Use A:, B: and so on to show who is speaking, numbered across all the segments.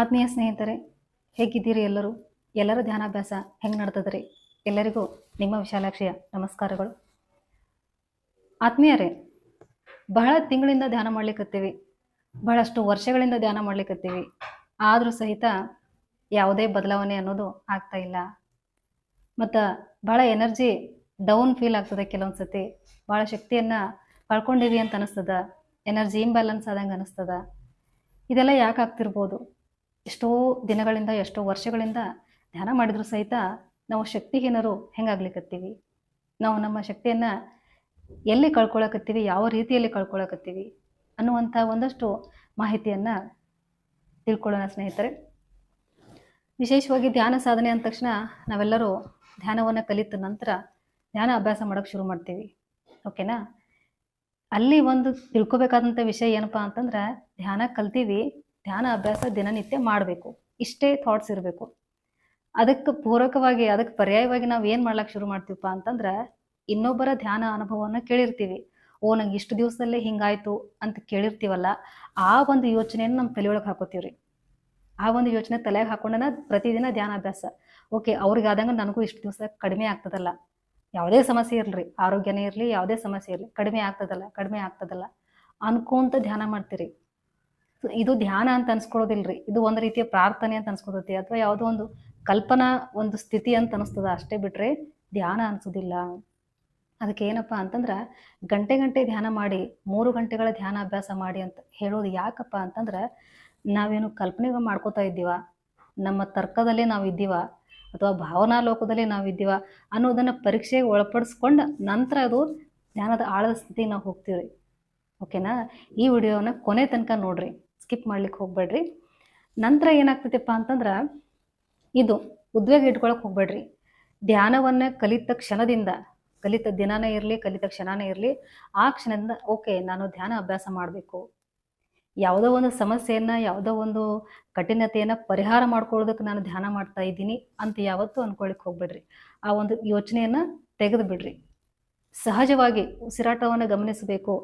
A: ಆತ್ಮೀಯ ಸ್ನೇಹಿತರೆ, ಹೇಗಿದ್ದೀರಿ ಎಲ್ಲರೂ? ಎಲ್ಲರ ಧ್ಯಾನಾಭ್ಯಾಸ ಹೆಂಗೆ ನಡ್ತದ್ರಿ? ಎಲ್ಲರಿಗೂ ನಿಮ್ಮ ವಿಶಾಲಾಕ್ಷಿಯ ನಮಸ್ಕಾರಗಳು. ಆತ್ಮೀಯರೇ, ಬಹಳ ತಿಂಗಳಿಂದ ಧ್ಯಾನ ಮಾಡ್ಲಿಕ್ಕತ್ತೀವಿ ಬಹಳಷ್ಟು ವರ್ಷಗಳಿಂದ ಧ್ಯಾನ ಮಾಡ್ಲಿಕ್ಕತ್ತೀವಿ ಆದರೂ ಸಹಿತ ಯಾವುದೇ ಬದಲಾವಣೆ ಅನ್ನೋದು ಆಗ್ತಾ ಇಲ್ಲ. ಮತ್ತು ಭಾಳ ಎನರ್ಜಿ ಡೌನ್ ಫೀಲ್ ಆಗ್ತದೆ ಕೆಲವೊಂದು ಸತಿ ಭಾಳ ಶಕ್ತಿಯನ್ನು ಕಳ್ಕೊಂಡಿವಿ ಅಂತ ಅನಿಸ್ತದ. ಎನರ್ಜಿ ಇಂಬ್ಯಾಲೆನ್ಸ್ ಆದಂಗೆ ಅನಿಸ್ತದ. ಇದೆಲ್ಲ ಯಾಕೆ ಆಗ್ತಿರ್ಬೋದು? ಎಷ್ಟೋ ದಿನಗಳಿಂದ, ಎಷ್ಟೋ ವರ್ಷಗಳಿಂದ ಧ್ಯಾನ ಮಾಡಿದ್ರು ಸಹಿತ ನಾವು ಶಕ್ತಿಹೀನರು ಹೆಂಗಾಗ್ಲಿಕ್ಕತ್ತೀವಿ ನಾವು ನಮ್ಮ ಶಕ್ತಿಯನ್ನು ಎಲ್ಲಿ ಕಳ್ಕೊಳಕತ್ತೀವಿ? ಯಾವ ರೀತಿಯಲ್ಲಿ ಕಳ್ಕೊಳಕತ್ತೀವಿ? ಅನ್ನುವಂಥ ಒಂದಷ್ಟು ಮಾಹಿತಿಯನ್ನು ತಿಳ್ಕೊಳ್ಳೋಣ ಸ್ನೇಹಿತರೆ. ವಿಶೇಷವಾಗಿ ಧ್ಯಾನ ಸಾಧನೆ ಅಂದ ತಕ್ಷಣ ನಾವೆಲ್ಲರೂ ಧ್ಯಾನವನ್ನು ಕಲಿತ ನಂತರ ಧ್ಯಾನ ಅಭ್ಯಾಸ ಮಾಡೋಕ್ಕೆ ಶುರು ಮಾಡ್ತೀವಿ. ಓಕೆನಾ? ಅಲ್ಲಿ ಒಂದು ತಿಳ್ಕೊಬೇಕಾದಂಥ ವಿಷಯ ಏನಪ್ಪಾ ಅಂತಂದ್ರೆ ಧ್ಯಾನ ಕಲ್ತೀವಿ ಧ್ಯಾನ ಅಭ್ಯಾಸ ದಿನನಿತ್ಯ ಮಾಡಬೇಕು. ಇಷ್ಟೇ ಥಾಟ್ಸ್ ಇರಬೇಕು. ಅದಕ್ಕೆ ಪೂರಕವಾಗಿ, ಅದಕ್ಕೆ ಪರ್ಯಾಯವಾಗಿ ನಾವು ಏನು ಮಾಡ್ಲಿಕ್ಕೆ ಶುರು ಮಾಡ್ತೀವಪ್ಪ ಅಂತಂದ್ರೆ, ಇನ್ನೊಬ್ಬರ ಧ್ಯಾನ ಅನುಭವವನ್ನು ಕೇಳಿರ್ತೀವಿ. ಓ, ನಂಗೆ ಇಷ್ಟು ದಿವಸದಲ್ಲೇ ಹಿಂಗಾಯ್ತು ಅಂತ ಕೇಳಿರ್ತೀವಲ್ಲ, ಆ ಒಂದು ಯೋಚನೆಯನ್ನು ನಮ್ಮ ತಲೆಯೊಳಗೆ ಹಾಕೋತೀವ್ರಿ. ಆ ಒಂದು ಯೋಚನೆ ತಲೆಗೆ ಹಾಕೊಂಡನ ಪ್ರತಿದಿನ ಧ್ಯಾನ ಅಭ್ಯಾಸ. ಓಕೆ ಅವ್ರಿಗೆ ಆದಂಗೆ ನನಗೂ ಇಷ್ಟು ದಿವಸ ಕಡಿಮೆ ಆಗ್ತದಲ್ಲ. ಯಾವುದೇ ಸಮಸ್ಯೆ ಇರಲಿ, ಆರೋಗ್ಯನೇ ಇರಲಿ, ಯಾವುದೇ ಸಮಸ್ಯೆ ಇರಲಿ, ಕಡಿಮೆ ಆಗ್ತದಲ್ಲ ಕಡಿಮೆ ಆಗ್ತದಲ್ಲ. ಅನ್ಕೊಂತ ಧ್ಯಾನ ಮಾಡ್ತೀರಿ. ಇದು ಧ್ಯಾನ ಅಂತ ಅನ್ಸ್ಕೊಳ್ಳೋದಿಲ್ರಿ. ಇದು ಒಂದು ರೀತಿಯ ಪ್ರಾರ್ಥನೆ ಅಂತ ಅನ್ಸ್ಕೊತೈತಿ. ಅಥವಾ ಯಾವುದೋ ಒಂದು ಕಲ್ಪನಾ ಒಂದು ಸ್ಥಿತಿ ಅಂತ ಅನಿಸ್ತದ ಅಷ್ಟೇ ಬಿಟ್ರೆ ಧ್ಯಾನ ಅನ್ಸೋದಿಲ್ಲ. ಅದಕ್ಕೆ ಏನಪ್ಪ ಅಂತಂದ್ರೆ ಗಂಟೆ ಗಂಟೆ ಧ್ಯಾನ ಮಾಡಿ, ಮೂರು ಗಂಟೆಗಳ ಧ್ಯಾನ ಅಭ್ಯಾಸ ಮಾಡಿ ಅಂತ ಹೇಳೋದು ಯಾಕಪ್ಪ ಅಂತಂದ್ರೆ ನಾವೇನು ಕಲ್ಪನೆ ಮಾಡ್ಕೋತಾ ಇದ್ದೀವ, ನಮ್ಮ ತರ್ಕದಲ್ಲೇ ನಾವು ಇದ್ದೀವ ಅಥವಾ ಭಾವನಾ ಲೋಕದಲ್ಲೇ ನಾವು ಇದ್ದೀವ ಅನ್ನೋದನ್ನು ಪರೀಕ್ಷೆಗೆ ಒಳಪಡಿಸ್ಕೊಂಡು ನಂತರ ಅದು ಧ್ಯಾನದ ಆಳದ ಸ್ಥಿತಿಗೆ ನಾವು ಹೋಗ್ತೀವಿ ಓಕೆನಾ? ಈ ವಿಡಿಯೋನ ಕೊನೆ ತನಕ ನೋಡ್ರಿ. ಸ್ಕಿಪ್ ಮಾಡ್ಲಿಕ್ಕೆ ಹೋಗ್ಬೇಡ್ರಿ. ನಂತರ ಏನಾಗ್ತೈತಪ್ಪ ಅಂತಂದ್ರೆ ಇದು ಉದ್ವೇಗ ಇಟ್ಕೊಳಕ್ ಹೋಗ್ಬೇಡ್ರಿ. ಧ್ಯಾನವನ್ನ ಕಲಿತ ಕ್ಷಣದಿಂದ, ಕಲಿತ ದಿನಾನೇ ಇರಲಿ, ಕಲಿತ ಕ್ಷಣನೇ ಇರಲಿ, ಆ ಕ್ಷಣದಿಂದ, ಓಕೆ, ನಾನು ಧ್ಯಾನ ಅಭ್ಯಾಸ ಮಾಡಬೇಕು. ಯಾವುದೋ ಒಂದು ಸಮಸ್ಯೆಯನ್ನ, ಯಾವುದೋ ಒಂದು ಕಠಿಣತೆಯನ್ನ ಪರಿಹಾರ ಮಾಡ್ಕೊಳ್ಳೋದಕ್ಕೆ ನಾನು ಧ್ಯಾನ ಮಾಡ್ತಾ ಇದ್ದೀನಿ ಅಂತ ಯಾವತ್ತೂ ಅನ್ಕೊಳಿಕ್ ಹೋಗ್ಬೇಡ್ರಿ. ಆ ಒಂದು ಯೋಚನೆಯನ್ನ ತೆಗೆದು ಬಿಡ್ರಿ ಸಹಜವಾಗಿ ಉಸಿರಾಟವನ್ನು ಗಮನಿಸಬೇಕು.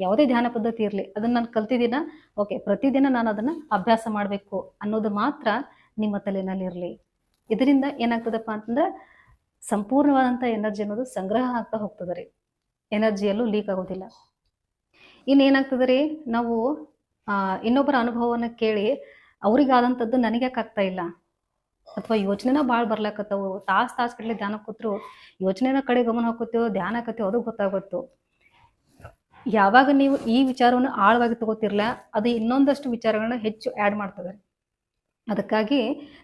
A: ಯಾವುದೇ ಧ್ಯಾನ ಪದ್ಧತಿ ಇರಲಿ, ಅದನ್ನ ನಾನು ಕಲ್ತಿದ್ದೀನ ಓಕೆ ಪ್ರತಿದಿನ ನಾನು ಅದನ್ನ ಅಭ್ಯಾಸ ಮಾಡಬೇಕು ಅನ್ನೋದು ಮಾತ್ರ ನಿಮ್ಮ ತಲೆನಲ್ಲಿರಲಿ ಇದರಿಂದ ಏನಾಗ್ತದಪ್ಪ ಅಂತಂದ್ರೆ ಸಂಪೂರ್ಣವಾದಂಥ ಎನರ್ಜಿ ಅನ್ನೋದು ಸಂಗ್ರಹ ಆಗ್ತಾ ಹೋಗ್ತದೆ ರೀ. ಎನರ್ಜಿಯಲ್ಲೂ ಲೀಕ್ ಆಗೋದಿಲ್ಲ. ಇನ್ನೇನಾಗ್ತದೆ ರೀ, ನಾವು ಇನ್ನೊಬ್ಬರ ಅನುಭವವನ್ನು ಕೇಳಿ ಅವ್ರಿಗಾದಂಥದ್ದು ನನಗೆ ಆಗ್ತಾ ಇಲ್ಲ. ಅಥವಾ ಯೋಚನೆನ ಭಾಳ ಬರ್ಲಾಕತ್ತವು, ತಾಸು ತಾಸು ಕಡಲೆ ಧ್ಯಾನ ಕೂತ್ರು ಯೋಚನೆನ ಕಡೆ ಗಮನ ಹಾಕೋತೀವೋ ಧ್ಯಾನ ಹಾಕತ್ತೇವೋ ಅದು ಗೊತ್ತಾಗುತ್ತೋ. ಯಾವಾಗ ನೀವು ಈ ವಿಚಾರವನ್ನು ಆಳವಾಗಿ ತಗೋತಿರ್ಲ ಅದು ಇನ್ನೊಂದಷ್ಟು ವಿಚಾರಗಳನ್ನ ಹೆಚ್ಚು ಆ್ಯಡ್ ಮಾಡ್ತದೆ. ಅದಕ್ಕಾಗಿ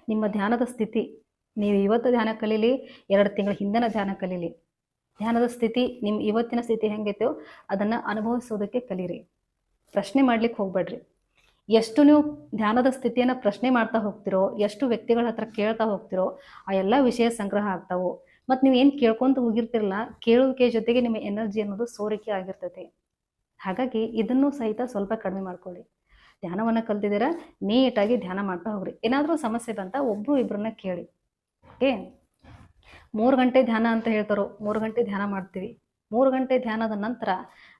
A: ನಿಮ್ಮ ಧ್ಯಾನದ ಸ್ಥಿತಿ, ನೀವು ಇವತ್ತು ಧ್ಯಾನ ಕಲೀಲಿ, ಎರಡು ತಿಂಗಳ ಹಿಂದಿನ ಧ್ಯಾನ ಕಲೀಲಿ. ಧ್ಯಾನದ ಸ್ಥಿತಿ, ನಿಮ್ಮ ಇವತ್ತಿನ ಸ್ಥಿತಿ ಹೆಂಗೈತೋ ಅದನ್ನು ಅನುಭವಿಸೋದಕ್ಕೆ ಕಲೀರಿ. ಪ್ರಶ್ನೆ ಮಾಡ್ಲಿಕ್ಕೆ ಹೋಗ್ಬೇಡ್ರಿ. ಎಷ್ಟು ನೀವು ಧ್ಯಾನದ ಸ್ಥಿತಿಯನ್ನು ಪ್ರಶ್ನೆ ಮಾಡ್ತಾ ಹೋಗ್ತಿರೋ, ಎಷ್ಟು ವ್ಯಕ್ತಿಗಳ ಹತ್ರ ಕೇಳ್ತಾ ಹೋಗ್ತಿರೋ, ಆ ಎಲ್ಲ ವಿಷಯ ಸಂಗ್ರಹ ಆಗ್ತಾವು ಮತ್ತು ನೀವು ಏನು ಕೇಳ್ಕೊಂತ ಹೋಗಿರ್ತಿರಲ್ಲ, ಕೇಳುವಿಕೆ ಜೊತೆಗೆ ನಿಮ್ಮ ಎನರ್ಜಿ ಅನ್ನೋದು ಸೋರಿಕೆ ಆಗಿರ್ತೈತೆ. ಹಾಗಾಗಿ ಇದನ್ನು ಸಹಿತ ಸ್ವಲ್ಪ ಕಡಿಮೆ ಮಾಡ್ಕೊಳ್ಳಿ. ಧ್ಯಾನವನ್ನು ಕಲ್ತಿದ್ದೀರಾ? ನೀಟಾಗಿ ಧ್ಯಾನ ಮಾಡ್ತಾ ಹೋಗ್ರಿ. ಏನಾದರೂ ಸಮಸ್ಯೆ ಬಂತ ಒಬ್ಬರು ಇಬ್ಬರನ್ನ ಕೇಳಿ. ಓಕೆ? ಮೂರು ಗಂಟೆ ಧ್ಯಾನ ಅಂತ ಹೇಳ್ತಾರೋ, ಮೂರು ಗಂಟೆ ಧ್ಯಾನ ಮಾಡ್ತೀವಿ. ಮೂರು ಗಂಟೆ ಧ್ಯಾನದ ನಂತರ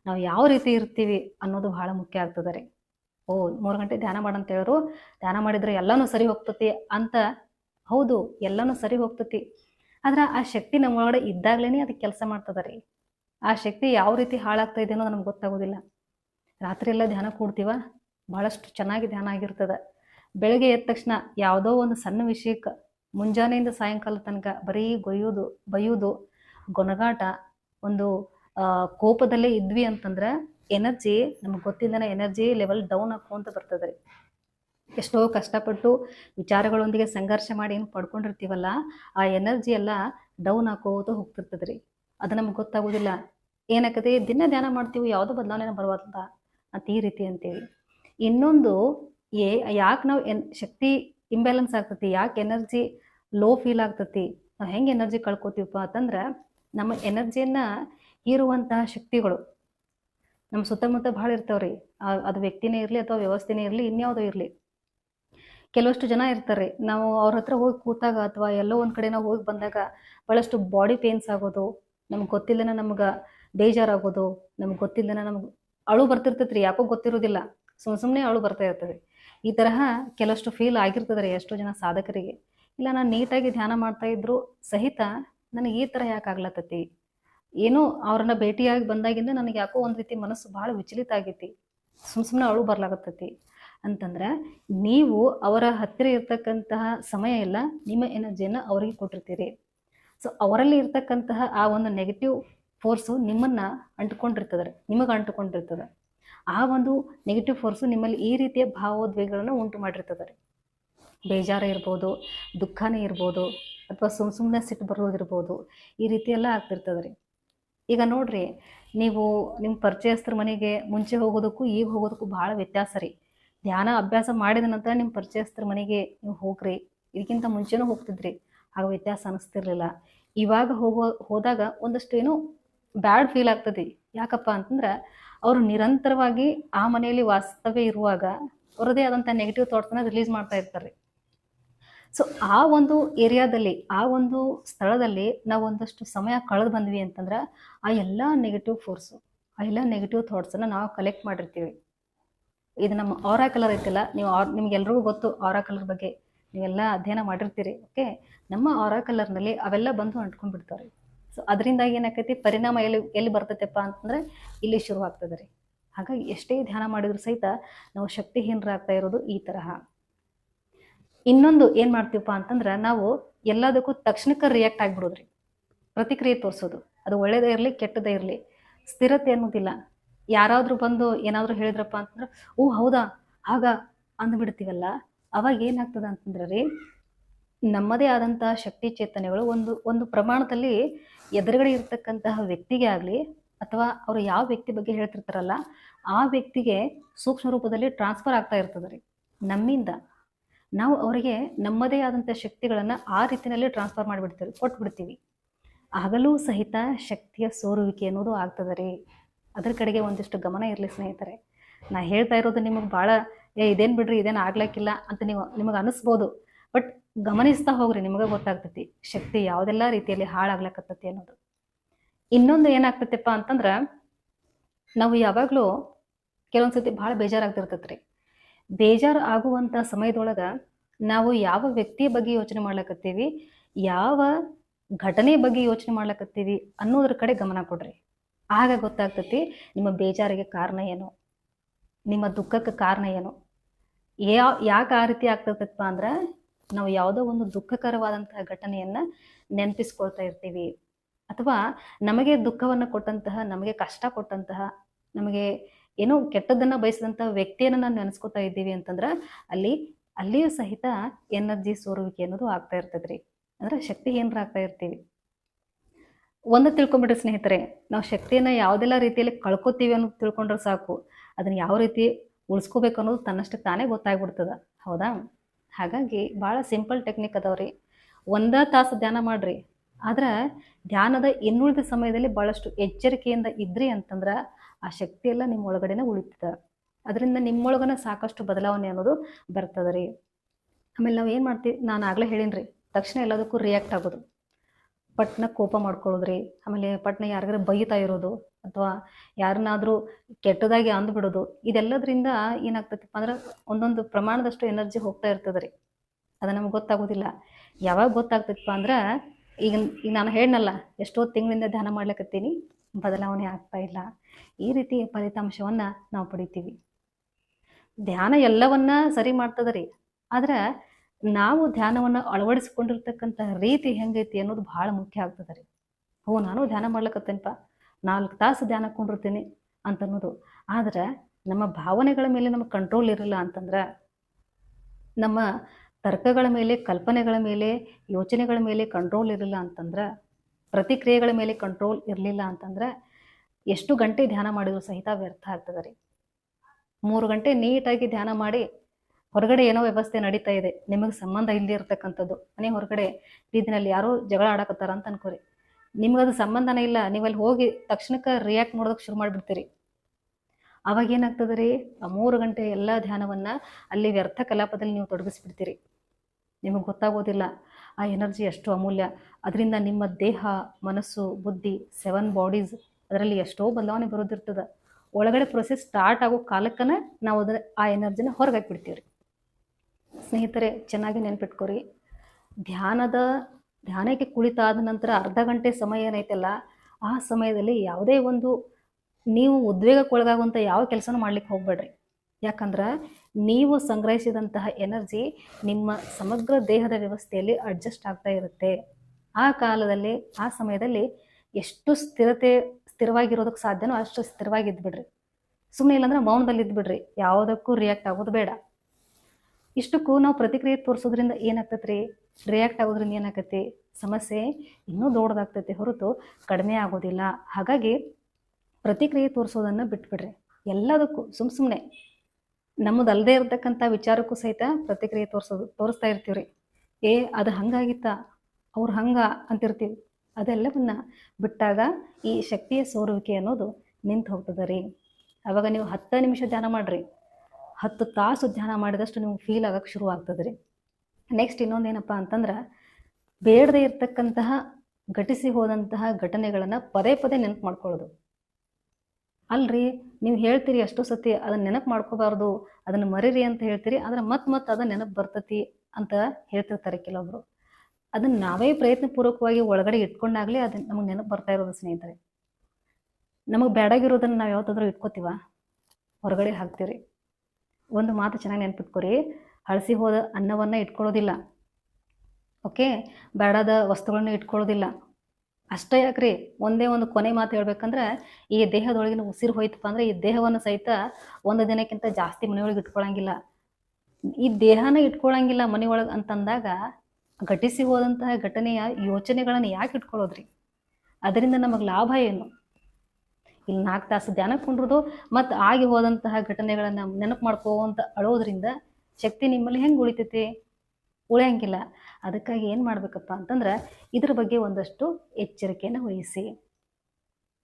A: ನಾವು ಯಾವ ರೀತಿ ಇರ್ತೀವಿ ಅನ್ನೋದು ಬಹಳ ಮುಖ್ಯ ಆಗ್ತದೆ ರೀ. ಓ, ಮೂರು ಗಂಟೆ ಧ್ಯಾನ ಮಾಡಂತ ಹೇಳಿದ್ರು ಧ್ಯಾನ ಮಾಡಿದ್ರೆ ಎಲ್ಲನೂ ಸರಿ ಹೋಗ್ತತಿ ಅಂತ ಹೌದು, ಎಲ್ಲನೂ ಸರಿ ಹೋಗ್ತತಿ. ಆದ್ರೆ ಆ ಶಕ್ತಿ ನಮ್ಮೊಳಗಡೆ ಇದ್ದಾಗಲೇ ಅದಕ್ಕೆ ಕೆಲಸ ಮಾಡ್ತದೆ ರೀ. ಆ ಶಕ್ತಿ ಯಾವ ರೀತಿ ಹಾಳಾಗ್ತಾ ಇದೆ ಅನ್ನೋದು ನಮ್ಗೆ ಗೊತ್ತಾಗೋದಿಲ್ಲ. ರಾತ್ರಿ ಎಲ್ಲ ಧ್ಯಾನ ಕೂಡ್ತೀವ? ಭಾಳಷ್ಟು ಚೆನ್ನಾಗಿ ಧ್ಯಾನ ಆಗಿರ್ತದೆ. ಬೆಳಗ್ಗೆ ಎದ್ದ ತಕ್ಷಣ ಯಾವುದೋ ಒಂದು ಸಣ್ಣ ವಿಷಯಕ್ಕೆ, ಮುಂಜಾನೆಯಿಂದ ಸಾಯಂಕಾಲ ತನಕ ಬರೀ ಗೊಯ್ಯೋದು ಬೈಯೋದು ಗೊನಗಾಟ ಒಂದು ಕೋಪದಲ್ಲೇ ಇದ್ವಿ ಅಂತಂದ್ರೆ ಎನರ್ಜಿ, ನಮ್ಗೆ ಗೊತ್ತಿಲ್ಲದ ಎನರ್ಜಿ ಲೆವೆಲ್ ಡೌನ್ ಅಂತ ಬರ್ತದೆ ರೀ. ಎಷ್ಟೋ ಕಷ್ಟಪಟ್ಟು ವಿಚಾರಗಳೊಂದಿಗೆ ಸಂಘರ್ಷ ಮಾಡಿ ಏನು ಪಡ್ಕೊಂಡಿರ್ತೀವಲ್ಲ, ಆ ಎನರ್ಜಿ ಎಲ್ಲ ಡೌನ್ ಹಾಕೋತ ಹೋಗ್ತಿರ್ತದೆ ರೀ. ಅದು ನಮ್ಗೆ ಗೊತ್ತಾಗೋದಿಲ್ಲ. ಏನಾಗತ್ತೆ ದಿನ ಧ್ಯಾನ ಮಾಡ್ತೀವಿ ಯಾವುದೋ ಬದಲಾವಣೆ ಬರುವಂತ ಅಂತ ಈ ರೀತಿ ಅಂತೇಳಿ. ಇನ್ನೊಂದು, ಏ, ಯಾಕೆ ನಾವು ಎನ್, ಶಕ್ತಿ ಇಂಬ್ಯಾಲೆನ್ಸ್ ಆಗ್ತತಿ, ಯಾಕೆ ಎನರ್ಜಿ ಲೋ ಫೀಲ್ ಆಗ್ತತಿ, ನಾವು ಹೆಂಗೆ ಎನರ್ಜಿ ಕಳ್ಕೊತೀವಪ್ಪ ಅಂತಂದ್ರೆ, ನಮ್ಮ ಎನರ್ಜಿಯನ್ನು ಹೀರುವಂತಹ ಶಕ್ತಿಗಳು ನಮ್ಮ ಸುತ್ತಮುತ್ತ ಭಾಳ ಇರ್ತಾವ್ರಿ. ಅದು ವ್ಯಕ್ತಿನೇ ಇರಲಿ ಅಥವಾ ವ್ಯವಸ್ಥೆನೇ ಇರಲಿ, ಇನ್ಯಾವುದೋ ಇರಲಿ. ಕೆಲವಷ್ಟು ಜನ ಇರ್ತಾರೆ. ನಾವು ಅವ್ರ ಹತ್ರ ಹೋಗಿ ಕೂತಾಗ ಅಥವಾ ಎಲ್ಲೋ ಒಂದು ಕಡೆ ನಾವು ಹೋಗಿ ಬಂದಾಗ ಭಾಳಷ್ಟು ಬಾಡಿ ಪೇನ್ಸ್ ಆಗೋದು ನಮ್ಗೆ ಗೊತ್ತಿಲ್ಲನ ನಮ್ಗೆ ಬೇಜಾರಾಗೋದು, ನಮ್ಗೆ ಗೊತ್ತಿಲ್ಲನ ನಮ್ಗೆ ಅಳು ಬರ್ತಿರ್ತೈತೆ ರೀ ಯಾಕೋ ಗೊತ್ತಿರೋದಿಲ್ಲ. ಸುಮ್ ಸುಮ್ಮನೆ ಅಳು ಬರ್ತಾ ಇರ್ತದೆ. ಈ ತರಹ ಕೆಲವಷ್ಟು ಫೀಲ್ ಆಗಿರ್ತದೆ ರೀ ಎಷ್ಟೋ ಜನ ಸಾಧಕರಿಗೆ. ಇಲ್ಲ ನಾನು ನೀಟಾಗಿ ಧ್ಯಾನ ಮಾಡ್ತಾ ಇದ್ರು ಸಹಿತ ನನಗೆ ಈ ಥರ ಯಾಕೆ ಆಗ್ಲತ್ತತಿ? ಏನೋ ಅವ್ರನ್ನ ಭೇಟಿಯಾಗಿ ಬಂದಾಗಿಂದ ನನಗೆ ಯಾಕೋ ಒಂದು ರೀತಿ ಮನಸ್ಸು ಭಾಳ ವಿಚಲಿತ ಆಗೈತಿ. ಸುಮ್ ಸುಮ್ಮನೆ ಅಳು ಬರ್ಲಾಗತ್ತತಿ. ಅಂತಂದ್ರೆ ನೀವು ಅವರ ಹತ್ತಿರ ಇರ್ತಕ್ಕಂತಹ ಸಮಯ ಎಲ್ಲ ನಿಮ್ಮ ಎನರ್ಜಿಯನ್ನು ಅವರಿಗೆ ಕೊಟ್ಟಿರ್ತೀರಿ. ಸೊ ಅವರಲ್ಲಿ ಇರ್ತಕ್ಕಂತಹ ಆ ಒಂದು ನೆಗೆಟಿವ್ ಫೋರ್ಸು ನಿಮ್ಮನ್ನ ಅಂಟ್ಕೊಂಡಿರ್ತದೆ, ನಿಮಗೆ ಅಂಟುಕೊಂಡಿರ್ತದೆ. ಆ ಒಂದು ನೆಗೆಟಿವ್ ಫೋರ್ಸು ನಿಮ್ಮಲ್ಲಿ ಈ ರೀತಿಯ ಭಾವೋದ್ವೇಗಗಳನ್ನು ಉಂಟು ಮಾಡಿರ್ತದೆ. ಬೇಜಾರ ಇರ್ಬೋದು, ದುಃಖನೇ ಇರ್ಬೋದು, ಅಥವಾ ಸುಮ್ಮ ಸುಮ್ಮನೆ ಸಿಟ್ಟು ಬರೋದಿರ್ಬೋದು ಈ ರೀತಿ ಎಲ್ಲ ಆಗ್ತಿರ್ತದೆ ರೀ. ಈಗ ನೋಡ್ರಿ, ನೀವು ನಿಮ್ಮ ಪರಿಚಯಸ್ಥರ ಮನೆಗೆ ಮುಂಚೆ ಹೋಗೋದಕ್ಕೂ ಈಗ ಹೋಗೋದಕ್ಕೂ ಭಾಳ ವ್ಯತ್ಯಾಸ ರೀ. ಧ್ಯಾನ, ಅಭ್ಯಾಸ ಮಾಡಿದ ನಂತರ ನಿಮ್ಮ ಪರಿಚಯಸ್ಥರ ಮನೆಗೆ ನೀವು ಹೋಗ್ರಿ, ಇದಕ್ಕಿಂತ ಮುಂಚೆನೂ ಹೋಗ್ತಿದ್ರಿ. ಆಗ ವ್ಯತ್ಯಾಸ ಅನಿಸ್ತಿರ್ಲಿಲ್ಲ. ಇವಾಗ ಹೋಗೋ, ಹೋದಾಗ ಒಂದಷ್ಟು ಏನೋ ಬ್ಯಾಡ್ ಫೀಲ್ ಆಗ್ತದೆ. ಯಾಕಪ್ಪ ಅಂತಂದ್ರೆ ಅವರು ನಿರಂತರವಾಗಿ ಆ ಮನೆಯಲ್ಲಿ ವಾಸ್ತವ್ಯ ಇರುವಾಗ ಅವರದೇ ಆದಂಥ ನೆಗೆಟಿವ್ ಥಾಟ್ಸನ್ನ ರಿಲೀಸ್ ಮಾಡ್ತಾ ಇರ್ತಾರೆ. ಸೊ ಆ ಒಂದು ಏರಿಯಾದಲ್ಲಿ ಆ ಒಂದು ಸ್ಥಳದಲ್ಲಿ ನಾವು ಒಂದಷ್ಟು ಸಮಯ ಕಳೆದು ಬಂದ್ವಿ ಅಂತಂದ್ರೆ ಆ ಎಲ್ಲ ನೆಗೆಟಿವ್ ಫೋರ್ಸು ಆ ಎಲ್ಲ ನೆಗೆಟಿವ್ ಥಾಟ್ಸನ್ನು ನಾವು ಕಲೆಕ್ಟ್ ಮಾಡಿರ್ತೀವಿ. ಇದು ನಮ್ಮ ಆರಾ ಕಲರ್ ಐತಿಲ್ಲ, ನೀವು ಆರ್ ನಿಮ್ಗೆಲ್ರಿಗೂ ಗೊತ್ತು ಆರಾ ಕಲರ್ ಬಗ್ಗೆ. ನೀವೆಲ್ಲ ಅಧ್ಯಯನ ಮಾಡಿರ್ತೀರಿ ಓಕೆ ನಮ್ಮ ಆರಾ ಕಲರ್ನಲ್ಲಿ ಅವೆಲ್ಲ ಬಂದು ಅಂಟ್ಕೊಂಡ್ಬಿಡ್ತಾವೆ ಸೊ ಅದರಿಂದಾಗಿ ಏನಾಕೈತಿ? ಪರಿಣಾಮ ಎಲ್ಲಿ ಎಲ್ಲಿ ಬರ್ತೈತೆಪ್ಪ ಅಂತಂದ್ರೆ ಇಲ್ಲಿ ಶುರು ಆಗ್ತದೆ ರೀ. ಹಾಗಾಗಿ ಎಷ್ಟೇ ಧ್ಯಾನ ಮಾಡಿದ್ರು ಸಹಿತ ನಾವು ಶಕ್ತಿಹೀನರಾಗ್ತಾ ಇರೋದು ಈ ತರಹ. ಇನ್ನೊಂದು ಏನು ಮಾಡ್ತೀವಪ್ಪ ಅಂತಂದ್ರೆ ನಾವು ಎಲ್ಲದಕ್ಕೂ ತಕ್ಷಣಕ್ಕೆ ರಿಯಾಕ್ಟ್ ಆಗಿಬಿಡೋದ್ರಿ ಪ್ರತಿಕ್ರಿಯೆ ತೋರಿಸೋದು. ಅದು ಒಳ್ಳೇದೇ ಇರಲಿ, ಕೆಟ್ಟದೇ ಇರಲಿ. ಸ್ಥಿರತೆ ಅನ್ನೋದಿಲ್ಲ. ಯಾರಾದರೂ ಬಂದು ಏನಾದರೂ ಹೇಳಿದ್ರಪ್ಪ ಅಂತಂದ್ರೆ, ಓ, ಹೌದಾ? ಆಗ ಅಂದ್ಬಿಡ್ತೀವಲ್ಲ? ಅವಾಗ ಏನಾಗ್ತದೆ ಅಂತಂದ್ರೆ ರೀ, ನಮ್ಮದೇ ಆದಂತಹ ಶಕ್ತಿ ಚೇತನೆಗಳು ಒಂದು ಒಂದು ಪ್ರಮಾಣದಲ್ಲಿ ಎದುರುಗಡೆ ಇರತಕ್ಕಂತಹ ವ್ಯಕ್ತಿಗೆ ಆಗಲಿ ಅಥವಾ ಅವರು ಯಾವ ವ್ಯಕ್ತಿ ಬಗ್ಗೆ ಹೇಳ್ತಿರ್ತಾರಲ್ಲ, ಆ ವ್ಯಕ್ತಿಗೆ ಸೂಕ್ಷ್ಮ ರೂಪದಲ್ಲಿ ಟ್ರಾನ್ಸ್ಫರ್ ಆಗ್ತಾ ಇರ್ತದೆ ರೀ, ನಮ್ಮಿಂದ. ನಾವು ಅವರಿಗೆ ನಮ್ಮದೇ ಆದಂಥ ಶಕ್ತಿಗಳನ್ನು ಆ ರೀತಿಯಲ್ಲಿ ಟ್ರಾನ್ಸ್ಫರ್ ಮಾಡಿಬಿಡ್ತೀವಿ, ಕೊಟ್ಬಿಡ್ತೀವಿ. ಆಗಲೂ ಸಹಿತ ಶಕ್ತಿಯ ಸೋರುವಿಕೆ ಅನ್ನೋದು ಆಗ್ತದೆ ರೀ. ಅದ್ರ ಕಡೆಗೆ ಒಂದಿಷ್ಟು ಗಮನ ಇರಲಿ ಸ್ನೇಹಿತರೆ. ನಾ ಹೇಳ್ತಾ ಇರೋದು ನಿಮಗೆ ಭಾಳ ಏ, ಇದೇನು ಬಿಡ್ರಿ, ಇದೇನು ಆಗ್ಲಿಕ್ಕಿಲ್ಲ ಅಂತ ನೀವು ನಿಮಗೆ ಅನಿಸ್ಬೋದು. ಬಟ್ ಗಮನಿಸ್ತಾ ಹೋಗ್ರಿ, ನಿಮಗೆ ಗೊತ್ತಾಗ್ತೈತಿ. ಶಕ್ತಿ ಯಾವುದೆಲ್ಲ ರೀತಿಯಲ್ಲಿ ಹಾಳಾಗ್ಲಕತ್ತತಿ ಅನ್ನೋದು. ಇನ್ನೊಂದು ಏನಾಗ್ತೈತಿಪ್ಪ ಅಂತಂದ್ರೆ, ನಾವು ಯಾವಾಗಲೂ ಕೆಲವೊಂದು ಸತಿ ಭಾಳ ಬೇಜಾರಾಗ್ತಿರ್ತೈತೆ ರೀ ಬೇಜಾರು ಆಗುವಂಥ ಸಮಯದೊಳಗೆ ನಾವು ಯಾವ ವ್ಯಕ್ತಿಯ ಬಗ್ಗೆ ಯೋಚನೆ ಮಾಡ್ಲಕತ್ತೀವಿ, ಯಾವ ಘಟನೆ ಬಗ್ಗೆ ಯೋಚನೆ ಮಾಡ್ಲಕತ್ತೀವಿ ಅನ್ನೋದ್ರ ಕಡೆ ಗಮನ ಕೊಡ್ರಿ. ಆಗ ಗೊತ್ತಾಗ್ತೈತಿ ನಿಮ್ಮ ಬೇಜಾರಿಗೆ ಕಾರಣ ಏನು. ನಿಮ್ಮ ದುಃಖಕ್ಕೆ ಕಾರಣ ಏನು? ಯಾ, ಯಾಕೆ ಆ ರೀತಿ ಆಗ್ತಿರ್ತಪ್ಪ ಅಂದ್ರೆ ನಾವು ಯಾವುದೋ ಒಂದು ದುಃಖಕರವಾದಂತಹ ಘಟನೆಯನ್ನ ನೆನಪಿಸ್ಕೊಳ್ತಾ ಇರ್ತೀವಿ. ಅಥವಾ ನಮಗೆ ದುಃಖವನ್ನು ಕೊಟ್ಟಂತಹ, ನಮಗೆ ಕಷ್ಟ ಕೊಟ್ಟಂತಹ, ನಮಗೆ ಏನೋ ಕೆಟ್ಟದನ್ನ ಬಯಸಿದಂತಹ ವ್ಯಕ್ತಿಯನ್ನು ನಾವು ನೆನೆಸ್ಕೊತಾ ಇದ್ದೀವಿ ಅಂತಂದ್ರೆ ಅಲ್ಲಿ, ಅಲ್ಲಿಯೂ ಸಹಿತ ಎನರ್ಜಿ ಸೋರುವಿಕೆ ಅನ್ನೋದು ಆಗ್ತಾ ಇರ್ತದ್ರಿ ಅಂದ್ರೆ ಶಕ್ತಿ ಅಂದ್ರೆ ಆಗ್ತಾ ಇರ್ತೀವಿ. ಒಂದು ತಿಳ್ಕೊಂಬಿಟ್ರಿ ಸ್ನೇಹಿತರೆ, ನಾವು ಶಕ್ತಿಯನ್ನು ಯಾವುದೆಲ್ಲ ರೀತಿಯಲ್ಲಿ ಕಳ್ಕೊತೀವಿ ಅನ್ನೋದು ತಿಳ್ಕೊಂಡ್ರೆ ಸಾಕು. ಅದನ್ನ ಯಾವ ರೀತಿ ಉಳಿಸ್ಕೋಬೇಕು ಅನ್ನೋದು ತನ್ನಷ್ಟಕ್ಕೆ ತಾನೇ ಗೊತ್ತಾಗ್ಬಿಡ್ತದ. ಹೌದಾ? ಹಾಗಾಗಿ ಭಾಳ ಸಿಂಪಲ್ ಟೆಕ್ನಿಕ್ ಅದಾವ್ರಿ. ಒಂದೇ ತಾಸು ಧ್ಯಾನ ಮಾಡ್ರಿ. ಆದ್ರೆ ಧ್ಯಾನದ ಇನ್ನುಳಿದ ಸಮಯದಲ್ಲಿ ಭಾಳಷ್ಟು ಎಚ್ಚರಿಕೆಯಿಂದ ಇದ್ರಿ ಅಂತಂದ್ರೆ ಆ ಶಕ್ತಿ ಎಲ್ಲ ನಿಮ್ಮ ಒಳಗಡೆನೆ ಉಳಿತದ. ಅದರಿಂದ ನಿಮ್ಮೊಳಗನ ಸಾಕಷ್ಟು ಬದಲಾವಣೆ ಅನ್ನೋದು ಬರ್ತದ ರೀ ಆಮೇಲೆ ನಾವು ಏನು ಮಾಡ್ತೀವಿ ನಾನು ಆಗಲೇ ಹೇಳಿನ್ರಿ, ತಕ್ಷಣ ಎಲ್ಲದಕ್ಕೂ ರಿಯಾಕ್ಟ್ ಆಗೋದು. ಪಟ್ನ ಕೋಪ ಮಾಡ್ಕೊಳ್ಳೋದ್ರಿ. ಆಮೇಲೆ ಪಟ್ನ ಯಾರಿಗಾರ ಬೈತಾ ಇರೋದು ಅಥವಾ ಯಾರನ್ನಾದರೂ ಕೆಟ್ಟದಾಗಿ ಅಂದ್ಬಿಡೋದು ಇದೆಲ್ಲದರಿಂದ ಏನಾಗ್ತೈತಪ್ಪ ಅಂದ್ರೆ ಒಂದೊಂದು ಪ್ರಮಾಣದಷ್ಟು ಎನರ್ಜಿ ಹೋಗ್ತಾ ಇರ್ತದೆ ರೀ ಅದು ನಮ್ಗೆ ಗೊತ್ತಾಗೋದಿಲ್ಲ. ಯಾವಾಗ ಗೊತ್ತಾಗ್ತೈತಪ್ಪ ಅಂದ್ರೆ ಈಗ ಈಗ ನಾನು ಹೇಳನಲ್ಲ, ಎಷ್ಟೋ ತಿಂಗಳಿಂದ ಧ್ಯಾನ ಮಾಡ್ಲಿಕ್ಕತ್ತೀನಿ ಬದಲಾವಣೆ ಆಗ್ತಾ ಇಲ್ಲ. ಈ ರೀತಿ ಫಲಿತಾಂಶವನ್ನು ನಾವು ಪಡಿತೀವಿ. ಧ್ಯಾನ ಎಲ್ಲವನ್ನ ಸರಿ ಮಾಡ್ತದೆ ರೀ ಆದ್ರೆ ನಾವು ಧ್ಯಾನವನ್ನು ಅಳವಡಿಸ್ಕೊಂಡಿರ್ತಕ್ಕಂಥ ರೀತಿ ಹೆಂಗೈತಿ ಅನ್ನೋದು ಭಾಳ ಮುಖ್ಯ ಆಗ್ತದೆ ರೀ. ಓ ನಾನು ಧ್ಯಾನ ಮಾಡ್ಲಕತ್ತೇನಪ್ಪ ನಾಲ್ಕು ತಾಸು ಧ್ಯಾನ ಕೊಂಡಿರ್ತೀನಿ ಅಂತ ಅನ್ನೋದು ಆದ್ರೆ ನಮ್ಮ ಭಾವನೆಗಳ ಮೇಲೆ ನಮಗೆ ಕಂಟ್ರೋಲ್ ಇರಲ್ಲ ಅಂತಂದ್ರೆ ನಮ್ಮ ತರ್ಕಗಳ ಮೇಲೆ, ಕಲ್ಪನೆಗಳ ಮೇಲೆ, ಯೋಚನೆಗಳ ಮೇಲೆ ಕಂಟ್ರೋಲ್ ಇರಲಿಲ್ಲ ಅಂತಂದ್ರೆ, ಪ್ರತಿಕ್ರಿಯೆಗಳ ಮೇಲೆ ಕಂಟ್ರೋಲ್ ಇರಲಿಲ್ಲ ಅಂತಂದ್ರೆ ಎಷ್ಟು ಗಂಟೆ ಧ್ಯಾನ ಮಾಡಿದ್ರು ಸಹಿತ ವ್ಯರ್ಥ ಆಗ್ತದೆ ರೀ. ಮೂರು ಗಂಟೆ ನೀಟಾಗಿ ಧ್ಯಾನ ಮಾಡಿ ಹೊರಗಡೆ ಏನೋ ವ್ಯವಸ್ಥೆ ನಡೀತಾ ಇದೆ. ನಿಮಗೆ ಸಂಬಂಧ ಇಲ್ಲದೆ ಇರತಕ್ಕಂಥದ್ದು. ಮನೆ ಹೊರಗಡೆ ಬೀದಿನಲ್ಲಿ ಯಾರೋ ಜಗಳ ಆಡಕತ್ತಾರ ಅಂತ ಅನ್ಕೋರಿ. ಅದು ಸಂಬಂಧನೇ ಇಲ್ಲ. ನೀವು ಅಲ್ಲಿ ಹೋಗಿ ತಕ್ಷಣಕ್ಕೆ ರಿಯಾಕ್ಟ್ ಮಾಡೋದಕ್ಕೆ ಶುರು ಮಾಡಿಬಿಡ್ತೀರಿ. ಅವಾಗ ಏನಾಗ್ತದೆ ರೀ? ಆ ಮೂರು ಗಂಟೆ ಎಲ್ಲ ಧ್ಯಾನವನ್ನ ಅಲ್ಲಿ ವ್ಯರ್ಥ ಕಲಾಪದಲ್ಲಿ ನೀವು ತೊಡಗಿಸ್ಬಿಡ್ತೀರಿ. ನಿಮಗೆ ಗೊತ್ತಾಗೋದಿಲ್ಲ. ಆ ಎನರ್ಜಿ ಎಷ್ಟು ಅಮೂಲ್ಯ. ಅದರಿಂದ ನಿಮ್ಮ ದೇಹ, ಮನಸ್ಸು, ಬುದ್ಧಿ, ಸೆವೆನ್ ಬಾಡೀಸ್ ಅದರಲ್ಲಿ ಎಷ್ಟೋ ಬದಲಾವಣೆ ಬರೋದಿರ್ತದೆ. ಒಳಗಡೆ ಪ್ರೊಸೆಸ್ ಸ್ಟಾರ್ಟ್ ಆಗೋ ಕಾಲಕ್ಕನ ನಾವು ಅದರ ಆ ಎನರ್ಜಿನ ಹೊರಗೆ ಹಾಕ್ಬಿಡ್ತೀವಿ ರೀ ಸ್ನೇಹಿತರೆ, ಚೆನ್ನಾಗಿ ನೆನ್ಪಿಟ್ಕೊರಿ. ಧ್ಯಾನದ, ಧ್ಯಾನಕ್ಕೆ ಕುಳಿತಾದ ನಂತರ ಅರ್ಧ ಗಂಟೆ ಸಮಯ ಏನೈತಲ್ಲ, ಆ ಸಮಯದಲ್ಲಿ ಯಾವುದೇ ಒಂದು ನೀವು ಉದ್ವೇಗಕ್ಕೊಳಗಾಗುವಂಥ ಯಾವ ಕೆಲಸನೂ ಮಾಡ್ಲಿಕ್ಕೆ ಹೋಗ್ಬೇಡ್ರಿ. ಯಾಕಂದ್ರೆ ನೀವು ಸಂಗ್ರಹಿಸಿದಂತಹ ಎನರ್ಜಿ ನಿಮ್ಮ ಸಮಗ್ರ ದೇಹದ ವ್ಯವಸ್ಥೆಯಲ್ಲಿ ಅಡ್ಜಸ್ಟ್ ಆಗ್ತಾ ಇರುತ್ತೆ. ಆ ಕಾಲದಲ್ಲಿ, ಆ ಸಮಯದಲ್ಲಿ ಎಷ್ಟು ಸ್ಥಿರತೆ ಸ್ಥಿರವಾಗಿರೋದಕ್ಕೆ ಸಾಧ್ಯನೋ ಅಷ್ಟು ಸ್ಥಿರವಾಗಿದ್ದು ಬಿಡ್ರಿ ಸುಮ್ಮನೆ ಇಲ್ಲಾಂದ್ರೆ ಮೌನದಲ್ಲಿ ಇದ್ಬಿಡ್ರಿ ಯಾವುದಕ್ಕೂ ರಿಯಾಕ್ಟ್ ಆಗೋದು ಬೇಡ. ಇಷ್ಟಕ್ಕೂ ನಾವು ಪ್ರತಿಕ್ರಿಯೆ ತೋರಿಸೋದ್ರಿಂದ ಏನಾಗ್ತೈತೆ ರೀ ರಿಯಾಕ್ಟ್ ಆಗೋದ್ರಿಂದ ಏನಾಗತ್ತೆ? ಸಮಸ್ಯೆ ಇನ್ನೂ ದೊಡ್ಡದಾಗ್ತೈತೆ ಹೊರತು ಕಡಿಮೆ ಆಗೋದಿಲ್ಲ. ಹಾಗಾಗಿ ಪ್ರತಿಕ್ರಿಯೆ ತೋರಿಸೋದನ್ನು ಬಿಟ್ಬಿಡ್ರಿ. ಎಲ್ಲದಕ್ಕೂ ಸುಮ್ ಸುಮ್ಮನೆ ನಮ್ಮದಲ್ಲದೆ ಇರತಕ್ಕಂಥ ವಿಚಾರಕ್ಕೂ ಸಹಿತ ಪ್ರತಿಕ್ರಿಯೆ ತೋರಿಸೋದು, ತೋರಿಸ್ತಾ ಇರ್ತೀವಿ ರೀ ಏ, ಅದು ಹಂಗಾಗಿತ್ತ? ಅವ್ರು ಹಂಗ ಅಂತಿರ್ತೀವಿ. ಅದೆಲ್ಲವನ್ನ ಬಿಟ್ಟಾಗ ಈ ಶಕ್ತಿಯ ಸೋರುವಿಕೆ ಅನ್ನೋದು ನಿಂತು ಹೋಗ್ತದೆ ರೀ. ಅವಾಗ ನೀವು ಹತ್ತು ನಿಮಿಷ ಧ್ಯಾನ ಮಾಡಿರಿ. ಹತ್ತು ತಾಸು ಧ್ಯಾನ ಮಾಡಿದಷ್ಟು ನಿಮ್ಗೆ ಫೀಲ್ ಆಗಕ್ಕೆ ಶುರು ಆಗ್ತದೆ ರೀ ನೆಕ್ಸ್ಟ್ ಇನ್ನೊಂದೇನಪ್ಪ ಅಂತಂದ್ರೆ, ಬೇಡದೇ ಇರ್ತಕ್ಕಂತಹ ಘಟಿಸಿ ಹೋದಂತಹ ಘಟನೆಗಳನ್ನು ಪದೇ ಪದೇ ನೆನಪು ಮಾಡ್ಕೊಳ್ಳೋದು. ಅಲ್ರಿ, ನೀವು ಹೇಳ್ತೀರಿ ಅಷ್ಟು ಸತಿ ಅದನ್ನ ನೆನಪು ಮಾಡ್ಕೋಬಾರ್ದು, ಅದನ್ನು ಮರೀರಿ ಅಂತ ಹೇಳ್ತೀರಿ, ಆದ್ರೆ ಮತ್ತೆ ಮತ್ತೆ ಅದ ನೆನಪು ಬರ್ತತಿ ಅಂತ ಹೇಳ್ತಿರ್ತಾರೆ ಕೆಲವೊಬ್ರು ಅದನ್ನ ನಾವೇ ಪ್ರಯತ್ನಪೂರ್ವಕವಾಗಿ ಒಳಗಡೆ ಇಟ್ಕೊಂಡಾಗಲೇ ಅದನ್ನ ನಮಗೆ ನೆನಪು ಬರ್ತಾ ಇರೋದು ಸ್ನೇಹಿತರೆ. ನಮಗೆ ಬೇಡಾಗಿರೋದನ್ನ ನಾವು ಯಾವತ್ತಾದ್ರೂ ಇಟ್ಕೋತೀವ? ಹೊರಗಡೆ ಹಾಕ್ತೀರಿ. ಒಂದು ಮಾತು ಚೆನ್ನಾಗಿ ನೆನ್ಪಿಟ್ಕೊರಿ. ಹಳಸಿ ಹೋದ ಅನ್ನವನ್ನು ಇಟ್ಕೊಳ್ಳೋದಿಲ್ಲ. ಓಕೆ? ಬೇಡದ ವಸ್ತುಗಳನ್ನ ಇಟ್ಕೊಳ್ಳೋದಿಲ್ಲ. ಅಷ್ಟೇ ಯಾಕ್ರಿ? ಒಂದೇ ಒಂದು ಕೊನೆ ಮಾತು ಹೇಳ್ಬೇಕಂದ್ರೆ, ಈ ದೇಹದೊಳಗಿನ ಉಸಿರು ಹೋಯ್ತಪ್ಪ ಅಂದ್ರೆ, ಈ ದೇಹವನ್ನು ಸಹಿತ ಒಂದು ದಿನಕ್ಕಿಂತ ಜಾಸ್ತಿ ಮನೆಯೊಳಗೆ ಇಟ್ಕೊಳಂಗಿಲ್ಲ. ಈ ದೇಹನ ಇಟ್ಕೊಳಂಗಿಲ್ಲ ಮನೆಯೊಳಗೆ ಅಂತಂದಾಗ, ಘಟಿಸಿ ಹೋದಂತಹ ಘಟನೆಯ ಯೋಚನೆಗಳನ್ನು ಯಾಕೆ ಇಟ್ಕೊಳ್ಳೋದ್ರಿ ಅದರಿಂದ ನಮಗೆ ಲಾಭ ಏನು? ಇಲ್ಲಿ ನಾಲ್ಕು ತಾಸು ಧ್ಯಾನ ಕುಂಡ್ರದು ಮತ್ತು ಆಗಿ ಹೋದಂತಹ ಘಟನೆಗಳನ್ನು ನೆನಪು ಮಾಡ್ಕೋವಂತ ಅಳೋದ್ರಿಂದ ಶಕ್ತಿ ನಿಮ್ಮಲ್ಲಿ ಹೆಂಗೆ ಉಳಿತೈತಿ? ಉಳಿಯಂಗಿಲ್ಲ. ಅದಕ್ಕಾಗಿ ಏನು ಮಾಡಬೇಕಪ್ಪ ಅಂತಂದ್ರೆ ಇದ್ರ ಬಗ್ಗೆ ಒಂದಷ್ಟು ಎಚ್ಚರಿಕೆಯನ್ನು ವಹಿಸಿ.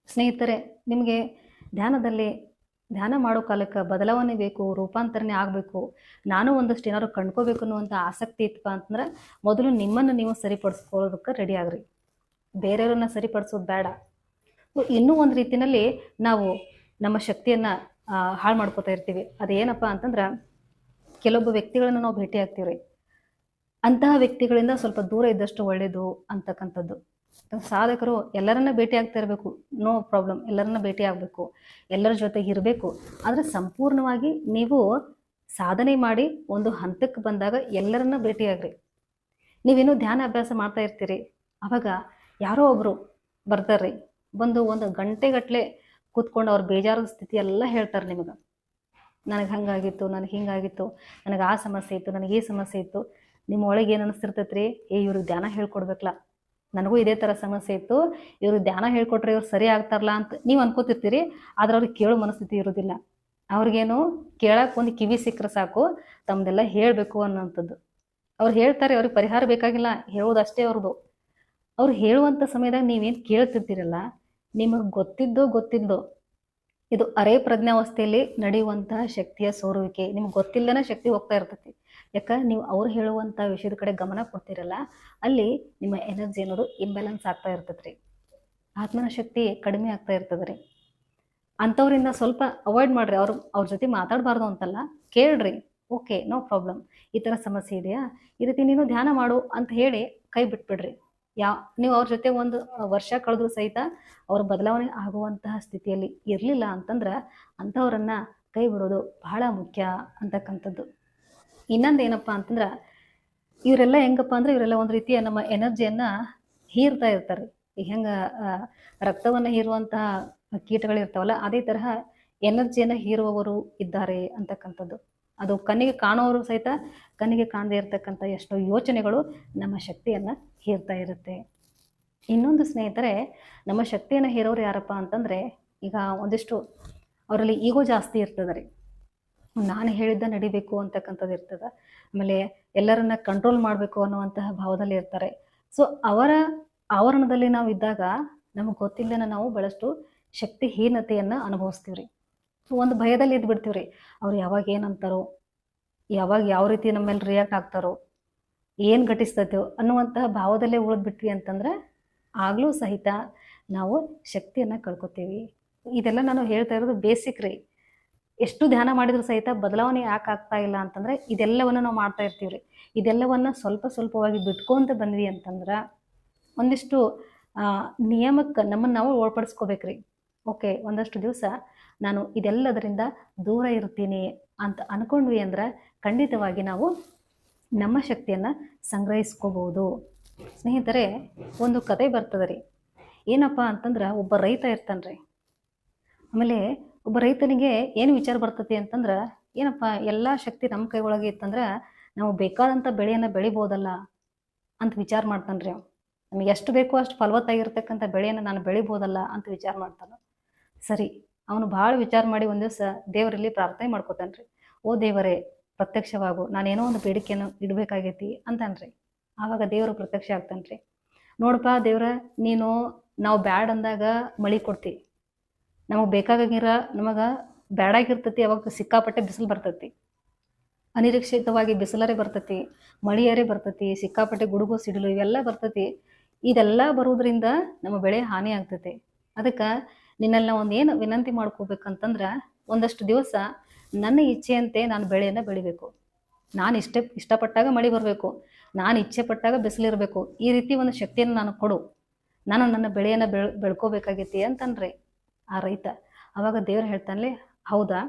A: ಸ್ನೇಹಿತರೆ, ನಿಮಗೆ ಧ್ಯಾನದಲ್ಲಿ ಧ್ಯಾನ ಮಾಡೋ ಕಾಲಕ್ಕೆ ಬದಲಾವಣೆ ಬೇಕು ರೂಪಾಂತರಣೆ ಆಗಬೇಕು, ನಾನು ಒಂದಷ್ಟು ಏನಾದ್ರು ಕಂಡ್ಕೋಬೇಕು ಅನ್ನುವಂಥ ಆಸಕ್ತಿ ಇತ್ತಪ್ಪ ಅಂತಂದ್ರೆ ಮೊದಲು ನಿಮ್ಮನ್ನು ನೀವು ಸರಿಪಡಿಸ್ಕೊಳ್ಳೋದಕ್ಕೆ ರೆಡಿ ಆಗ್ರಿ. ಬೇರೆಯವ್ರನ್ನ ಸರಿಪಡಿಸೋದು ಬೇಡ. ಇನ್ನೂ ಒಂದು ರೀತಿಯಲ್ಲಿ ನಾವು ನಮ್ಮ ಶಕ್ತಿಯನ್ನು ಹಾಳು ಮಾಡ್ಕೋತಾ ಇರ್ತೀವಿ. ಅದೇನಪ್ಪ ಅಂತಂದ್ರೆ, ಕೆಲವೊಬ್ಬ ವ್ಯಕ್ತಿಗಳನ್ನು ನಾವು ಭೇಟಿ ಆಗ್ತೀವಿ ರೀ ಅಂತಹ ವ್ಯಕ್ತಿಗಳಿಂದ ಸ್ವಲ್ಪ ದೂರ ಇದ್ದಷ್ಟು ಒಳ್ಳೆಯದು ಅಂತಕ್ಕಂಥದ್ದು. ಸಾಧಕರು ಎಲ್ಲರನ್ನ ಭೇಟಿ ಆಗ್ತಾ ಇರಬೇಕು. No problem. ಎಲ್ಲರನ್ನ ಭೇಟಿ ಆಗಬೇಕು. ಎಲ್ಲರ ಜೊತೆಗೆ ಇರಬೇಕು. ಆದರೆ ಸಂಪೂರ್ಣವಾಗಿ ನೀವು ಸಾಧನೆ ಮಾಡಿ ಒಂದು ಹಂತಕ್ಕೆ ಬಂದಾಗ ಎಲ್ಲರನ್ನ ಭೇಟಿಯಾಗ್ರಿ ನೀವೇನು ಧ್ಯಾನ ಅಭ್ಯಾಸ ಮಾಡ್ತಾ ಇರ್ತೀರಿ. ಅವಾಗ ಯಾರೋ ಒಬ್ಬರು ಬರ್ತಾರ್ರಿ. ಬಂದು ಒಂದು ಗಂಟೆಗಟ್ಟಲೆ ಕೂತ್ಕೊಂಡು ಅವ್ರ ಬೇಜಾರದ ಸ್ಥಿತಿ ಎಲ್ಲ ಹೇಳ್ತಾರೆ ನಿಮಗೆ. ನನಗೆ ಹಂಗಾಗಿತ್ತು, ನನಗೆ ಹಿಂಗಾಗಿತ್ತು, ನನಗೆ ಆ ಸಮಸ್ಯೆ ಇತ್ತು, ನನಗೆ ಈ ಸಮಸ್ಯೆ ಇತ್ತು. ನಿಮ್ಮ ಒಳಗೆ ಏನು ಅನಿಸ್ತಿರ್ತೈತೆ ರೀ ಏ ಇವ್ರಿಗೆ ಧ್ಯಾನ ಹೇಳ್ಕೊಡ್ಬೇಕಲ್ಲ ನನಗೂ ಇದೇ ಥರ ಸಮಸ್ಯೆ ಇತ್ತು. ಇವ್ರಿಗೆ ಧ್ಯಾನ ಹೇಳ್ಕೊಟ್ರೆ ಇವ್ರು ಸರಿ ಆಗ್ತಾರಲ್ಲ ಅಂತ ನೀವು ಅನ್ಕೋತಿರ್ತೀರಿ, ಆದ್ರೆ ಅವ್ರಿಗೆ ಕೇಳೋ ಮನಸ್ಥಿತಿ ಇರೋದಿಲ್ಲ. ಅವ್ರಿಗೇನು ಕೇಳಕ್ಕೆ ಒಂದು ಕಿವಿ ಸಿಕ್ಕರೆ ಸಾಕು ತಮ್ಮದೆಲ್ಲ ಹೇಳಬೇಕು ಅನ್ನೋಂಥದ್ದು. ಅವ್ರು ಹೇಳ್ತಾರೆ, ಅವ್ರಿಗೆ ಪರಿಹಾರ ಬೇಕಾಗಿಲ್ಲ ಹೇಳೋದಷ್ಟೇ ಅವ್ರದ್ದು ಅವ್ರು ಹೇಳುವಂಥ ಸಮಯದಾಗ ನೀವೇನು ಕೇಳ್ತಿರ್ತೀರಲ್ಲ, ನಿಮಗೆ ಗೊತ್ತಿದ್ದೋ ಗೊತ್ತಿದ್ದೋ ಇದು ಅರೆ ಪ್ರಜ್ಞಾವಸ್ಥೆಯಲ್ಲಿ ನಡೆಯುವಂತಹ ಶಕ್ತಿಯ ಸೋರುವಿಕೆ. ನಿಮ್ಗೆ ಗೊತ್ತಿಲ್ಲದೇ ಶಕ್ತಿ ಹೋಗ್ತಾ ಇರ್ತೈತಿ. ಯಾಕಂದ್ರೆ ನೀವು ಅವ್ರು ಹೇಳುವಂಥ ವಿಷಯದ ಕಡೆ ಗಮನ ಕೊಡ್ತಿರಲ್ಲ, ಅಲ್ಲಿ ನಿಮ್ಮ ಎನರ್ಜಿ ಅನ್ನೋದು ಇಂಬ್ಯಾಲೆನ್ಸ್ ಆಗ್ತಾ ಇರ್ತೈತ್ರಿ. ಆತ್ಮನ ಶಕ್ತಿ ಕಡಿಮೆ ಆಗ್ತಾ ಇರ್ತದ್ರಿ. ಅಂಥವ್ರಿಂದ ಸ್ವಲ್ಪ ಅವಾಯ್ಡ್ ಮಾಡ್ರಿ. ಅವ್ರು, ಅವ್ರ ಜೊತೆ ಮಾತಾಡಬಾರ್ದು ಅಂತಲ್ಲ. ಕೇಳ್ರಿ. ಓಕೆ ನೋ ಪ್ರಾಬ್ಲಮ್ ಈ ಥರ ಸಮಸ್ಯೆ ಇದೆಯಾ? ಈ ರೀತಿ ನೀನು ಧ್ಯಾನ ಮಾಡು ಅಂತ ಹೇಳಿ ಕೈ ಬಿಟ್ಬಿಡ್ರಿ. ಯಾ, ನೀವು ಅವ್ರ ಜೊತೆ ಒಂದು ವರ್ಷ ಕಳೆದ್ರು ಸಹಿತ ಅವ್ರ ಬದಲಾವಣೆ ಆಗುವಂತಹ ಸ್ಥಿತಿಯಲ್ಲಿ ಇರಲಿಲ್ಲ ಅಂತಂದ್ರೆ ಅಂಥವ್ರನ್ನ ಕೈ ಬಿಡೋದು ಬಹಳ ಮುಖ್ಯ ಅಂತಕ್ಕಂಥದ್ದು. ಇನ್ನೊಂದು ಏನಪ್ಪ ಅಂತಂದ್ರೆ, ಇವರೆಲ್ಲ ಹೆಂಗಪ್ಪ ಅಂದ್ರೆ ಇವರೆಲ್ಲ ಒಂದು ರೀತಿಯ ನಮ್ಮ ಎನರ್ಜಿಯನ್ನ ಹೀರ್ತಾ ಇರ್ತಾರೆ. ಈಗ ಹೆಂಗ ರಕ್ತವನ್ನ ಹೀರುವಂತಹ ಕೀಟಗಳು ಇರ್ತಾವಲ್ಲ ಅದೇ ತರಹ ಎನರ್ಜಿಯನ್ನ ಹೀರುವವರು ಇದ್ದಾರೆ ಅಂತಕ್ಕಂಥದ್ದು. ಅದು ಕಣ್ಣಿಗೆ ಕಾಣೋರು ಸಹಿತ ಕಣ್ಣಿಗೆ ಕಾಣದೇ ಇರತಕ್ಕಂಥ ಎಷ್ಟೋ ಯೋಚನೆಗಳು ನಮ್ಮ ಶಕ್ತಿಯನ್ನು ಹೀರ್ತಾ ಇರುತ್ತೆ. ಇನ್ನೊಂದು ಸ್ನೇಹಿತರೆ, ನಮ್ಮ ಶಕ್ತಿಯನ್ನು ಹೀರೋರು ಯಾರಪ್ಪ ಅಂತಂದರೆ, ಈಗ ಒಂದಿಷ್ಟು ಅವರಲ್ಲಿ ಈಗೋ ಜಾಸ್ತಿ ಇರ್ತದೆ ರೀ. ನಾನು ಹೇಳಿದ್ದ ನಡಿಬೇಕು ಅಂತಕ್ಕಂಥದ್ದು ಇರ್ತದೆ. ಆಮೇಲೆ ಎಲ್ಲರನ್ನ ಕಂಟ್ರೋಲ್ ಮಾಡಬೇಕು ಅನ್ನುವಂತಹ ಭಾವದಲ್ಲಿ ಇರ್ತಾರೆ. ಸೊ ಅವರ ಆವರಣದಲ್ಲಿ ನಾವು ಇದ್ದಾಗ ನಮಗೆ ಗೊತ್ತಿಲ್ಲ ನಾವು ಬಹಳಷ್ಟು ಶಕ್ತಿಹೀನತೆಯನ್ನು ಅನುಭವಿಸ್ತೀವಿ ರೀ ಒಂದು ಭಯದಲ್ಲಿ ಇದ್ಬಿಡ್ತೀವಿ ರೀ ಅವ್ರು ಯಾವಾಗ ಏನಂತಾರೋ ಯಾವಾಗ ಯಾವ ರೀತಿ ನಮ್ಮ ಮೇಲೆ ರಿಯಾಕ್ಟ್ ಆಗ್ತಾರೋ, ಏನು ಘಟಿಸ್ತೈತೋ ಅನ್ನುವಂತಹ ಭಾವದಲ್ಲೇ ಉಳಿದ್ಬಿಟ್ವಿ ಅಂತಂದ್ರೆ ಆಗಲೂ ಸಹಿತ ನಾವು ಶಕ್ತಿಯನ್ನು ಕಳ್ಕೊತೀವಿ. ಇದೆಲ್ಲ ನಾನು ಹೇಳ್ತಾ ಇರೋದು ಬೇಸಿಕ್ ರೀ. ಎಷ್ಟು ಧ್ಯಾನ ಮಾಡಿದ್ರು ಸಹಿತ ಬದಲಾವಣೆ ಯಾಕೆ ಆಗ್ತಾ ಇಲ್ಲ ಅಂತಂದ್ರೆ ಇದೆಲ್ಲವನ್ನು ನಾವು ಮಾಡ್ತಾ ಇರ್ತೀವಿ ರೀ ಇದೆಲ್ಲವನ್ನು ಸ್ವಲ್ಪ ಸ್ವಲ್ಪವಾಗಿ ಬಿಟ್ಕೊಂತ ಬಂದ್ವಿ ಅಂತಂದ್ರೆ ಒಂದಿಷ್ಟು ನಿಯಮಕ್ಕೆ ನಮ್ಮನ್ನು ನಾವು ಒಳಪಡಿಸ್ಕೋಬೇಕ್ರಿ. ಓಕೆ, ಒಂದಷ್ಟು ದಿವಸ ನಾನು ಇದೆಲ್ಲದರಿಂದ ದೂರ ಇರ್ತೀನಿ ಅಂತ ಅನ್ಕೊಂಡ್ವಿ ಅಂದ್ರೆ ಖಂಡಿತವಾಗಿ ನಾವು ನಮ್ಮ ಶಕ್ತಿಯನ್ನು ಸಂಗ್ರಹಿಸ್ಕೋಬಹುದು. ಸ್ನೇಹಿತರೆ, ಒಂದು ಕತೆ ಬರ್ತದೆ ರೀ. ಏನಪ್ಪ ಅಂತಂದ್ರೆ ಒಬ್ಬ ರೈತ ಇರ್ತಾನೆ ರೀ. ಆಮೇಲೆ ಒಬ್ಬ ರೈತನಿಗೆ ಏನು ವಿಚಾರ ಬರ್ತತಿ ಅಂತಂದ್ರೆ, ಏನಪ್ಪ, ಎಲ್ಲ ಶಕ್ತಿ ನಮ್ಮ ಕೈ ಒಳಗೆ ಇತ್ತಂದ್ರೆ ನಾವು ಬೇಕಾದಂಥ ಬೆಳೆಯನ್ನು ಬೆಳಿಬೋದಲ್ಲ ಅಂತ ವಿಚಾರ ಮಾಡ್ತಾನೆ ರೀ ನಮಗೆ ಎಷ್ಟು ಬೇಕೋ ಅಷ್ಟು ಫಲವತ್ತಾಗಿರ್ತಕ್ಕಂಥ ಬೆಳೆಯನ್ನು ನಾನು ಬೆಳಿಬೋದಲ್ಲ ಅಂತ ವಿಚಾರ ಮಾಡ್ತಾನೆ. ಸರಿ ಅವನು ಭಾಳ ವಿಚಾರ ಮಾಡಿ ಒಂದು ದಿವಸ ದೇವರಲ್ಲಿ ಪ್ರಾರ್ಥನೆ ಮಾಡ್ಕೋತಾನ್ರಿ. ಓ ದೇವರೇ, ಪ್ರತ್ಯಕ್ಷವಾಗು. ನಾನೇನೋ ಒಂದು ಬೇಡಿಕೆಯನ್ನು ಇಡಬೇಕಾಗೈತಿ ಅಂತಾನ್ರಿ. ಆವಾಗ ದೇವರು ಪ್ರತ್ಯಕ್ಷ ಆಗ್ತಾನ್ರಿ. ನೋಡಪ್ಪ ದೇವ್ರ, ನೀನು ನಾವು ಬ್ಯಾಡ್ ಅಂದಾಗ ಮಳಿ ಕೊಡ್ತಿ. ನಮಗೆ ಬೇಕಾಗಿರ ನಮಗೆ ಬ್ಯಾಡಾಗಿರ್ತತಿ, ಅವಾಗ ಸಿಕ್ಕಾಪಟ್ಟೆ ಬಿಸಿಲು ಬರ್ತತಿ. ಅನಿರೀಕ್ಷಿತವಾಗಿ ಬಿಸಿಲರೇ ಬರ್ತತಿ, ಮಳಿಯರೆ ಬರ್ತತಿ, ಸಿಕ್ಕಾಪಟ್ಟೆ ಗುಡುಗು, ಸಿಡಿಲು ಇವೆಲ್ಲ ಬರ್ತತಿ. ಇದೆಲ್ಲ ಬರುವುದರಿಂದ ನಮ್ಮ ಬೆಳೆ ಹಾನಿ ಆಗ್ತೈತಿ. ಅದಕ್ಕೆ ನಿನ್ನಲ್ಲಿ ನಾವು ಒಂದು ಏನು ವಿನಂತಿ ಮಾಡ್ಕೋಬೇಕಂತಂದ್ರೆ ಒಂದಷ್ಟು ದಿವಸ ನನ್ನ ಇಚ್ಛೆಯಂತೆ ನಾನು ಬೆಳೆಯನ್ನು ಬೆಳಿಬೇಕು. ನಾನು ಇಷ್ಟ, ಇಷ್ಟಪಟ್ಟಾಗ ಮಳೆ ಬರಬೇಕು. ನಾನು ಇಚ್ಛೆ ಪಟ್ಟಾಗ ಬಿಸಿಲಿರಬೇಕು. ಈ ರೀತಿ ಒಂದು ಶಕ್ತಿಯನ್ನು ನಾನು ಕೊಡು. ನಾನು ನನ್ನ ಬೆಳೆಯನ್ನು ಬೆಳ್, ಬೆಳ್ಕೋಬೇಕಾಗೈತಿ ಅಂತನ್ರಿ ಆ ರೈತ ಅವಾಗ ದೇವ್ರು ಹೇಳ್ತಾನೆ, ಹೌದಾ?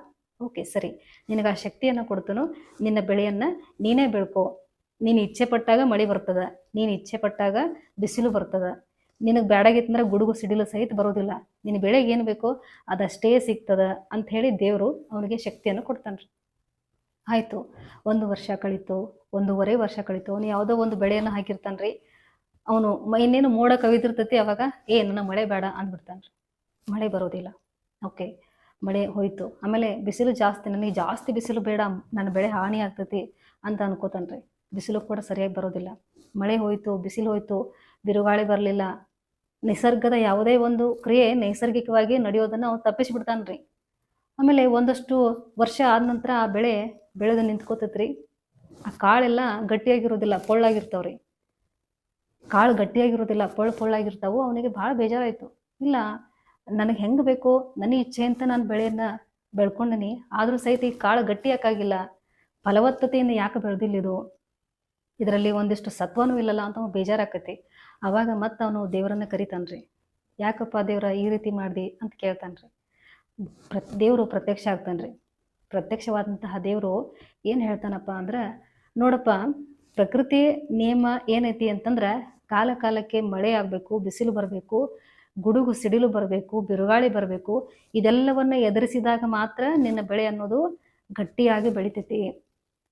A: ಓಕೆ, ಸರಿ. ನಿನಗೆ ಆ ಶಕ್ತಿಯನ್ನು ಕೊಡ್ತನು. ನಿನ್ನ ಬೆಳೆಯನ್ನು ನೀನೇ ಬೆಳ್ಕೊ. ನೀನು ಇಚ್ಛೆ ಪಟ್ಟಾಗ ಮಳೆ ಬರ್ತದ. ನೀನು ಇಚ್ಛೆ ಪಟ್ಟಾಗ ಬಿಸಿಲು ಬರ್ತದ. ನಿನಗೆ ಬೇಡಾಗಿತ್ತಂದ್ರೆ ಗುಡುಗು ಸಿಡಿಲು ಸಹಿತ ಬರೋದಿಲ್ಲ. ನಿನ್ನ ಬೆಳೆಗೆ ಏನು ಬೇಕೋ ಅದಷ್ಟೇ ಸಿಗ್ತದ ಅಂತ ಹೇಳಿ ದೇವರು ಅವನಿಗೆ ಶಕ್ತಿಯನ್ನು ಕೊಡ್ತಾನೆ ಆಯಿತು, ಒಂದು ವರ್ಷ ಕಳೀತು, ಒಂದೂವರೆ ವರ್ಷ ಕಳೀತು, ಅವನು ಯಾವುದೋ ಒಂದು ಬೆಳೆಯನ್ನು ಹಾಕಿರ್ತಾನೆ ರೀ ಅವನು ಇನ್ನೇನು ಮೋಡ ಕವಿದಿರ್ತೈತಿ ಅವಾಗ, ಏ, ನನ್ನ ಮಳೆ ಬೇಡ ಅಂದ್ಬಿಡ್ತಾನೆ ರೀ ಮಳೆ ಬರೋದಿಲ್ಲ. ಓಕೆ, ಮಳೆ ಹೋಯ್ತು. ಆಮೇಲೆ ಬಿಸಿಲು ಜಾಸ್ತಿ, ನನಗೆ ಜಾಸ್ತಿ ಬಿಸಿಲು ಬೇಡ, ನನ್ನ ಬೆಳೆ ಹಾನಿ ಆಗ್ತೈತಿ ಅಂತ ಅನ್ಕೋತಾನೆ ರೀ ಬಿಸಿಲು ಕೂಡ ಸರಿಯಾಗಿ ಬರೋದಿಲ್ಲ. ಮಳೆ ಹೋಯ್ತು, ಬಿಸಿಲು ಹೋಯ್ತು, ಬಿರುಗಾಳಿ ಬರಲಿಲ್ಲ. ನಿಸರ್ಗದ ಯಾವುದೇ ಒಂದು ಕ್ರಿಯೆ ನೈಸರ್ಗಿಕವಾಗಿ ನಡೆಯೋದನ್ನು ಅವ್ನು ತಪ್ಪಿಸ್ಬಿಡ್ತಾನೆ ರೀ ಆಮೇಲೆ ಒಂದಷ್ಟು ವರ್ಷ ಆದ ನಂತರ ಆ ಬೆಳೆ ಬೆಳೆದು ನಿಂತ್ಕೋತೈತ್ರಿ. ಆ ಕಾಳೆಲ್ಲ ಗಟ್ಟಿಯಾಗಿರೋದಿಲ್ಲ, ಪೊಳ್ಳಾಗಿರ್ತಾವ್ರಿ. ಕಾಳು ಗಟ್ಟಿಯಾಗಿರೋದಿಲ್ಲ ಪೊಳ್ಳು ಪೊಳ್ಳಾಗಿರ್ತಾವು, ಅವನಿಗೆ ಭಾಳ ಬೇಜಾರಾಯಿತು. ಇಲ್ಲ, ನನಗೆ ಹೆಂಗೆ ಬೇಕೋ ನನ್ನ ಇಚ್ಛೆ ಅಂತ ನಾನು ಬೆಳೆಯನ್ನು ಬೆಳ್ಕೊಂಡೀನಿ, ಆದರೂ ಸಹಿತ ಈ ಕಾಳು ಗಟ್ಟಿ ಯಾಕಾಗಿಲ್ಲ ಫಲವತ್ತತೆಯಿಂದ ಯಾಕೆ ಬೆಳೆದಿಲ್ಲ ಇದು ಇದರಲ್ಲಿ ಒಂದಿಷ್ಟು ಸತ್ವನೂ ಇಲ್ಲಲ್ಲ ಅಂತ ಬೇಜಾರಾಕತಿ ಆವಾಗ ಮತ್ತೆ ಅವನು ದೇವರನ್ನ ಕರಿತಾನ್ರಿ. ಯಾಕಪ್ಪ ದೇವ್ರ ಈ ರೀತಿ ಮಾಡ್ದಿ ಅಂತ ಕೇಳ್ತಾನ್ರಿ. ಪ್ರ, ದೇವರು ಪ್ರತ್ಯಕ್ಷ ಆಗ್ತಾನ್ರಿ. ಪ್ರತ್ಯಕ್ಷವಾದಂತಹ ದೇವರು ಏನು ಹೇಳ್ತಾನಪ್ಪ ಅಂದ್ರೆ, ನೋಡಪ್ಪ, ಪ್ರಕೃತಿ ನಿಯಮ ಏನೈತಿ ಅಂತಂದ್ರೆ, ಕಾಲ ಕಾಲಕ್ಕೆ ಮಳೆ ಆಗಬೇಕು, ಬಿಸಿಲು ಬರಬೇಕು, ಗುಡುಗು ಸಿಡಿಲು ಬರಬೇಕು, ಬಿರುಗಾಳಿ ಬರಬೇಕು, ಇದೆಲ್ಲವನ್ನ ಎದುರಿಸಿದಾಗ ಮಾತ್ರ ನಿನ್ನ ಬೆಳೆ ಅನ್ನೋದು ಗಟ್ಟಿಯಾಗಿ ಬೆಳಿತೈತಿ.